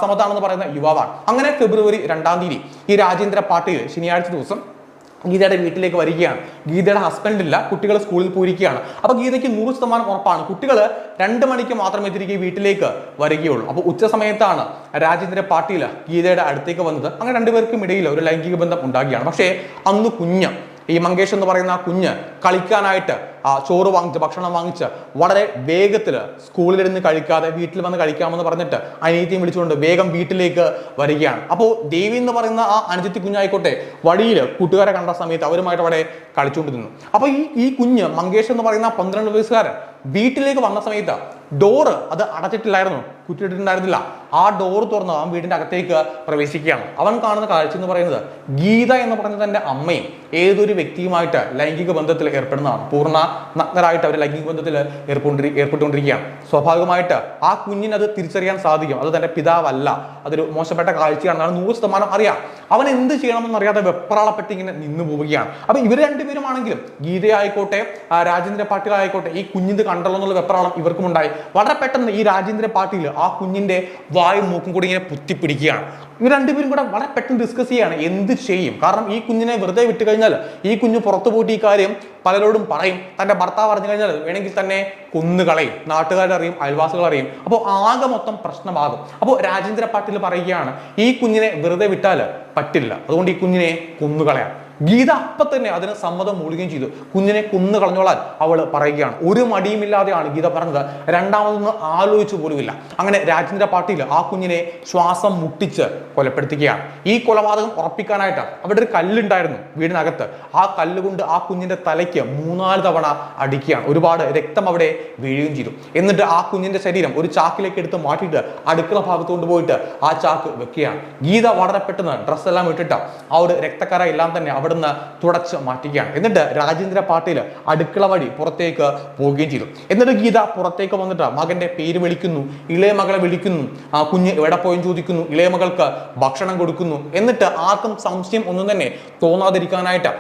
സമതാണെന്ന് പറയുന്ന യുവാവാണ്. അങ്ങനെ ഫെബ്രുവരി രണ്ടാം തീയതി ഈ രാജേന്ദ്ര പാട്ടീൽ ശനിയാഴ്ച ദിവസം ഗീതയുടെ വീട്ടിലേക്ക് വരികയാണ്. ഗീതയുടെ ഹസ്ബൻഡ് ഇല്ല കുട്ടികൾ സ്കൂളിൽ പോയിരിക്കുകയാണ് അപ്പോൾ ഗീതയ്ക്ക് നൂറ് ശതമാനം ഉറപ്പാണ്. കുട്ടികൾ രണ്ട് മണിക്ക് മാത്രമേ തിരികെ വീട്ടിലേക്ക് വരികയുള്ളൂ. അപ്പോൾ ഉച്ച സമയത്താണ് രാജേന്ദ്ര പാട്ടീൽ ഗീതയുടെ അടുത്തേക്ക് വന്നത്. അങ്ങനെ രണ്ടുപേർക്കും ഇടയിൽ ഒരു ലൈംഗിക ബന്ധം ഉണ്ടാകുകയാണ്. പക്ഷേ അന്ന് കുഞ്ഞ് ഈ മങ്കേഷ് എന്ന് പറയുന്ന കുഞ്ഞ് കളിക്കാനായിട്ട് ആ ചോറ് വാങ്ങിച്ച് ഭക്ഷണം വാങ്ങിച്ച് വളരെ വേഗത്തിൽ സ്കൂളിലിരുന്ന് കഴിക്കാതെ വീട്ടിൽ വന്ന് കഴിക്കാമെന്ന് പറഞ്ഞിട്ട് അനിയത്തിയും വിളിച്ചുകൊണ്ട് വേഗം വീട്ടിലേക്ക് വരികയാണ്. അപ്പോൾ ദേവി എന്ന് പറയുന്ന ആ അനുജത്തി കുഞ്ഞായിക്കോട്ടെ വഴിയിൽ കൂട്ടുകാരെ കണ്ട സമയത്ത് അവരുമായിട്ട് അവിടെ കളിച്ചുകൊണ്ടിരുന്നു. അപ്പോൾ ഈ ഈ കുഞ്ഞ് മങ്കേഷ് എന്ന് പറയുന്ന പന്ത്രണ്ട് വയസ്സുകാരൻ വീട്ടിലേക്ക് വന്ന സമയത്ത് ഡോറ് അത് അടച്ചിട്ടില്ലായിരുന്നു. കുറ്റിയിട്ടിട്ടുണ്ടായിരുന്നില്ല. ആ ഡോർ തുറന്ന് അവൻ വീടിന്റെ അകത്തേക്ക് പ്രവേശിക്കുകയാണ്. അവൻ കാണുന്ന കാഴ്ച എന്ന് പറയുന്നത് ഗീത എന്ന് പറയുന്നത് തന്റെ അമ്മയും ഏതൊരു വ്യക്തിയുമായിട്ട് ലൈംഗിക ബന്ധത്തിൽ ഏർപ്പെടുന്നതാണ്. പൂർണ നഗ്നരായിട്ട് അവർ ലൈംഗിക ബന്ധത്തിൽ ഏർപ്പെട്ടി ഏർപ്പെട്ടുകൊണ്ടിരിക്കുകയാണ്. സ്വാഭാവികമായിട്ട് ആ കുഞ്ഞിന് അത് തിരിച്ചറിയാൻ സാധിക്കും. അത് തന്റെ പിതാവല്ല. അതൊരു മോശപ്പെട്ട കാഴ്ചയാണെന്നാണ് നൂറ് ശതമാനം അറിയാം. അവൻ എന്ത് ചെയ്യണമെന്ന് അറിയാതെ വെപ്രാളപ്പെട്ട് ഇങ്ങനെ നിന്നു പോവുകയാണ്. അപ്പൊ ഇവർ രണ്ടുപേരുമാണെങ്കിലും ഗീതയായിക്കോട്ടെ രാജേന്ദ്ര പാട്ടീൽ ഈ കുഞ്ഞിത് കണ്ടല്ലോ എന്നുള്ള വെപ്രാളം ഇവർക്കും ഉണ്ടായി വളരെ പെട്ടെന്ന് ഈ രാജേന്ദ്ര പാട്ടീൽ ആ കുഞ്ഞിന്റെ വായും മൂക്കും കൂടി ഇങ്ങനെ പുത്തിപ്പിടിക്കുകയാണ് ഇവർ രണ്ടുപേരും കൂടെ വളരെ പെട്ടെന്ന് ഡിസ്കസ് ചെയ്യാണ് എന്ത് ചെയ്യും. കാരണം ഈ കുഞ്ഞിനെ വെറുതെ വിട്ടു കഴിഞ്ഞാൽ ഈ കുഞ്ഞു പുറത്തു പോയിട്ട് ഈ കാര്യം പലരോടും പറയും. തന്റെ ഭർത്താവ് അറിഞ്ഞു കഴിഞ്ഞാൽ വേണമെങ്കിൽ തന്നെ കൊന്നുകളയും നാട്ടുകാരറിയും അയൽവാസികൾ അറിയും അപ്പോൾ ആകെ മൊത്തം പ്രശ്നമാകും. അപ്പോൾ രാജേന്ദ്ര പാട്ടീൽ പറയുകയാണ് ഈ കുഞ്ഞിനെ വെറുതെ വിട്ടാൽ പറ്റില്ല. അതുകൊണ്ട് ഈ കുഞ്ഞിനെ കൊന്നുകളയാം ഗീത അപ്പൊ തന്നെ അതിന് സമ്മതം മൂടുകയും ചെയ്തു. കുഞ്ഞിനെ കൊന്നു കളഞ്ഞോളാൻ അവൾ പറയുകയാണ്. ഒരു മടിയുമില്ലാതെയാണ് ഗീത പറഞ്ഞത്. രണ്ടാമതൊന്നും ആലോചിച്ചു പോലുമില്ല. അങ്ങനെ രാജേന്ദ്ര പാട്ടീൽ ആ കുഞ്ഞിനെ ശ്വാസം മുട്ടിച്ച് കൊലപ്പെടുത്തുകയാണ്. ഈ കൊലപാതകം ഉറപ്പിക്കാനായിട്ട് അവിടെ ഒരു കല്ലുണ്ടായിരുന്നു വീടിനകത്ത്. ആ കല്ലുകൊണ്ട് ആ കുഞ്ഞിന്റെ തലയ്ക്ക് മൂന്നാൽ തവണ അടിക്കുകയാണ്. ഒരുപാട് രക്തം അവിടെ വീഴുകയും ചെയ്തു. എന്നിട്ട് ആ കുഞ്ഞിന്റെ ശരീരം ഒരു ചാക്കിലേക്ക് എടുത്ത് മാറ്റിയിട്ട് അടുക്കള ഭാഗത്ത് കൊണ്ടുപോയിട്ട് ആ ചാക്ക് വെക്കുകയാണ്. ഗീത വളരെ പെട്ടെന്ന് ഡ്രസ്സെല്ലാം ഇട്ടിട്ട് ആ ഒരു രക്തക്കറ എല്ലാം തന്നെ അവിടുന്ന് തുടച്ച് മാറ്റുകയാണ്. എന്നിട്ട് രാജേന്ദ്ര പാട്ടീൽ അടുക്കള വഴി പുറത്തേക്ക് പോവുകയും ചെയ്തു. എന്നിട്ട് ഗീത പുറത്തേക്ക് വന്നിട്ട് മകന്റെ പേര് വിളിക്കുന്നു ഇളയ മകളെ വിളിക്കുന്നു ആ കുഞ്ഞ് എവിടെ പോയെന്ന് ചോദിക്കുന്നു ഇളയ മകൾക്ക് ഭക്ഷണം കൊടുക്കുന്നു. എന്നിട്ട് ആർക്കും സംശയം ഒന്നും തന്നെ തോന്നാതിരിക്കാനായിട്ട്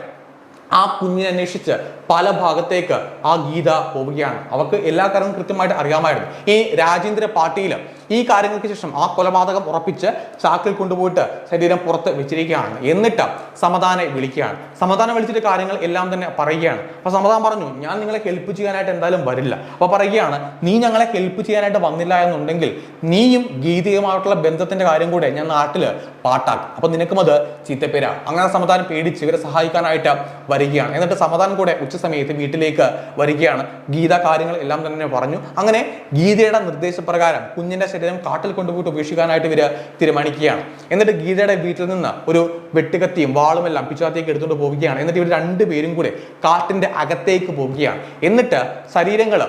ആ കുഞ്ഞിനെ അന്വേഷിച്ച് പല ഭാഗത്തേക്ക് ആ ഗീത പോവുകയാണ്. അവർക്ക് എല്ലാ കാര്യവും കൃത്യമായിട്ട് അറിയാമായിരുന്നു. ഈ രാജേന്ദ്ര പാട്ടീൽ ഈ കാര്യങ്ങൾക്ക് ശേഷം ആ കൊലപാതകം ഉറപ്പിച്ച് ചാക്കിൽ കൊണ്ടുപോയിട്ട് ശരീരം പുറത്ത് വെച്ചിരിക്കുകയാണ്. എന്നിട്ട് സമാധാനെ വിളിക്കുകയാണ്. സമാധാനം വിളിച്ചിട്ട് കാര്യങ്ങൾ എല്ലാം തന്നെ പറയുകയാണ്. അപ്പൊ സമാധാനം പറഞ്ഞു ഞാൻ നിങ്ങളെ ഹെൽപ്പ് ചെയ്യാനായിട്ട് എന്തായാലും വരില്ല. അപ്പൊ പറയുകയാണ് നീ ഞങ്ങളെ ഹെൽപ്പ് ചെയ്യാനായിട്ട് വന്നില്ല എന്നുണ്ടെങ്കിൽ നീയും ഗീതയുമായിട്ടുള്ള ബന്ധത്തിന്റെ കാര്യം കൂടെ ഞാൻ നാട്ടിൽ പാട്ടാക്കും. അപ്പൊ നിനക്കും അത് ചീത്തപ്പേരാണ് അങ്ങനെ സമാധാനം പേടിച്ച് ഇവരെ സഹായിക്കാനായിട്ട് വരികയാണ്. എന്നിട്ട് സമാധാനം കൂടെ ഉച്ച സമയത്ത് വീട്ടിലേക്ക് വരികയാണ്. ഗീത കാര്യങ്ങൾ എല്ലാം തന്നെ പറഞ്ഞു. അങ്ങനെ ഗീതയുടെ നിർദ്ദേശപ്രകാരം കുഞ്ഞിന്റെ ശരീരം കാട്ടിൽ കൊണ്ടുപോയിട്ട് ഉപേക്ഷിക്കാനായിട്ട് ഇവർ തീരുമാനിക്കുകയാണ്. എന്നിട്ട് ഗീതയുടെ വീട്ടിൽ നിന്ന് ഒരു വെട്ടുകത്തിയും വാളുമെല്ലാം പിച്ചാത്തേക്ക് എടുത്തുകൊണ്ട് പോവുകയാണ്. എന്നിട്ട് ഇവർ രണ്ടുപേരും കൂടെ കാട്ടിന്റെ അകത്തേക്ക് പോവുകയാണ്. എന്നിട്ട് ശരീരങ്ങൾ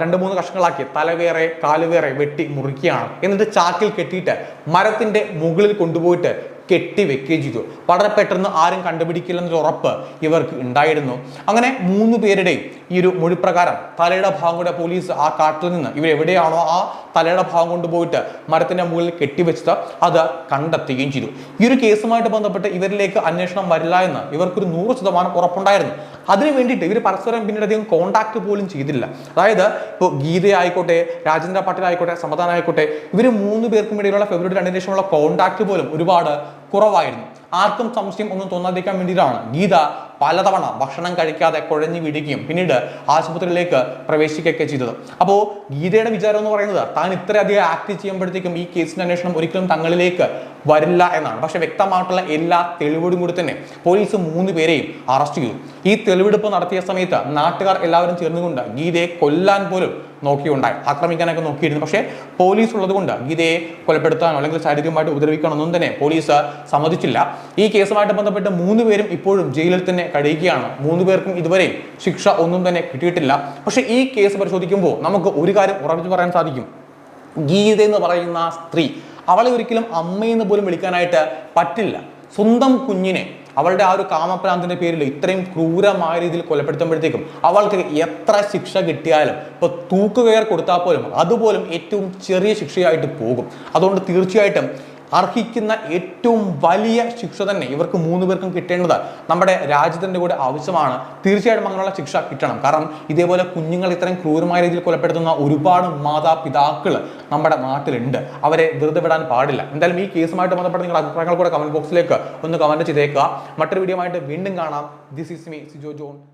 രണ്ട് മൂന്ന് കഷ്ണങ്ങളാക്കി തലവേറെ കാലുവേറെ വെട്ടി മുറിക്കുകയാണ്. എന്നിട്ട് ചാക്കിൽ കെട്ടിയിട്ട് മരത്തിന്റെ മുകളിൽ കൊണ്ടുപോയിട്ട് കെട്ടി വെക്കുകയും ചെയ്തു. വളരെ പെട്ടെന്ന് ആരും കണ്ടുപിടിക്കില്ലെന്നൊരു ഉറപ്പ് ഇവർക്ക് ഉണ്ടായിരുന്നു. അങ്ങനെ മൂന്ന് പേരുടെയും ഈ ഒരു മൊഴിപ്രകാരം തലയുടെ ഭാഗം കൂടെ പോലീസ് ആ കാട്ടിൽ നിന്ന് ഇവർ എവിടെയാണോ ആ തലയുടെ ഭാഗം കൊണ്ടുപോയിട്ട് മരത്തിന്റെ മുകളിൽ കെട്ടിവെച്ചത് അത് കണ്ടെത്തുകയും ചെയ്തു. ഈ ഒരു കേസുമായിട്ട് ബന്ധപ്പെട്ട് ഇവരിലേക്ക് അന്വേഷണം വരില്ല എന്ന് ഇവർക്കൊരു നൂറ് ശതമാനം ഉറപ്പുണ്ടായിരുന്നു. അതിനു വേണ്ടിയിട്ട് ഇവർ പരസ്പരം പിന്നീട് അധികം കോണ്ടാക്ട് പോലും ചെയ്തില്ല. അതായത് ഇപ്പോൾ ഗീത ആയിക്കോട്ടെ രാജേന്ദ്ര പട്ടേൽ ആയിക്കോട്ടെ സമാധാനം ആയിക്കോട്ടെ ഇവർ മൂന്ന് പേർക്കും ഇടയിലുള്ള ഫെബ്രുവരി രണ്ടിന് ശേഷമുള്ള കോണ്ടാക്ട് പോലും ഒരുപാട് കുറവായിരുന്നു. ആർക്കും സംശയം ഒന്നും തോന്നാതിരിക്കാൻ വേണ്ടിയിട്ടാണ്. ഗീത പലതവണ ഭക്ഷണം കഴിക്കാതെ കുഴഞ്ഞു വീഴുകയും പിന്നീട് ആശുപത്രിയിലേക്ക് പ്രവേശിക്കുകയൊക്കെ ചെയ്തത്. അപ്പോൾ ഗീതയുടെ വിചാരം എന്ന് പറയുന്നത് താൻ ഇത്രയധികം ആക്ട് ചെയ്യുമ്പോഴത്തേക്കും ഈ കേസിന്റെ അന്വേഷണം ഒരിക്കലും തങ്ങളിലേക്ക് വരില്ല എന്നാണ്. പക്ഷെ വ്യക്തമായിട്ടുള്ള എല്ലാ തെളിവോടും കൂടി തന്നെ പോലീസ് മൂന്ന് പേരെയും അറസ്റ്റ് ചെയ്തു. ഈ തെളിവെടുപ്പ് നടത്തിയ സമയത്ത് നാട്ടുകാർ എല്ലാവരും ചേർന്നുകൊണ്ട് ഗീതയെ കൊല്ലാൻ പോലും നോക്കിയുണ്ടായി. ആക്രമിക്കാനൊക്കെ നോക്കിയിരുന്നു. പക്ഷേ പോലീസ് ഉള്ളതുകൊണ്ട് ഗീതയെ കൊലപ്പെടുത്താനോ അല്ലെങ്കിൽ ശാരീരികമായിട്ട് ഉപദ്രവിക്കാനോ ഒന്നും തന്നെ പോലീസ് സമ്മതിച്ചില്ല. ഈ കേസുമായിട്ട് ബന്ധപ്പെട്ട് മൂന്ന് പേരും ഇപ്പോഴും ജയിലിൽ തന്നെ കഴിയുകയാണ് മൂന്ന് പേർക്കും ഇതുവരെ ശിക്ഷ ഒന്നും തന്നെ കിട്ടിയിട്ടില്ല. പക്ഷെ ഈ കേസ് പരിശോധിക്കുമ്പോൾ നമുക്ക് ഒരു കാര്യം ഉറപ്പിച്ച് പറയാൻ സാധിക്കും. ഗീത എന്ന് പറയുന്ന സ്ത്രീ അവളെ ഒരിക്കലും അമ്മയെന്ന് പോലും വിളിക്കാനായിട്ട് പറ്റില്ല. സ്വന്തം കുഞ്ഞിനെ അവളുടെ ആ ഒരു കാമപ്രാന്തിന്റെ പേരിൽ ഇത്രയും ക്രൂരമായ രീതിയിൽ കൊലപ്പെടുത്തുമ്പോഴത്തേക്കും അവൾക്ക് എത്ര ശിക്ഷ കിട്ടിയാലും ഇപ്പൊ തൂക്കുകയർ കൊടുത്താൽ പോലും അതുപോലും ഏറ്റവും ചെറിയ ശിക്ഷയായിട്ട് പോകും. അതുകൊണ്ട് തീർച്ചയായിട്ടും അർഹിക്കുന്ന ഏറ്റവും വലിയ ശിക്ഷ തന്നെ ഇവർക്ക് മൂന്ന് പേർക്കും കിട്ടേണ്ടത് നമ്മുടെ രാജ്യത്തിന്റെ കൂടെ ആവശ്യമാണ്. തീർച്ചയായിട്ടും അങ്ങനെയുള്ള ശിക്ഷ കിട്ടണം. കാരണം ഇതേപോലെ കുഞ്ഞുങ്ങൾ ഇത്രയും ക്രൂരമായ രീതിയിൽ കൊലപ്പെടുത്തുന്ന ഒരുപാട് മാതാപിതാക്കൾ നമ്മുടെ നാട്ടിലുണ്ട്. അവരെ വെറുതെ വിടാൻ പാടില്ല. എന്തായാലും ഈ കേസുമായിട്ട് ബന്ധപ്പെട്ട് നിങ്ങളുടെ അഭിപ്രായങ്ങൾ കൂടെ കമന്റ് ബോക്സിലേക്ക് ഒന്ന് കമന്റ് ചെയ്തേക്കുക. മറ്റൊരു വീഡിയോ ആയിട്ട് വീണ്ടും കാണാം. This is me Sijo John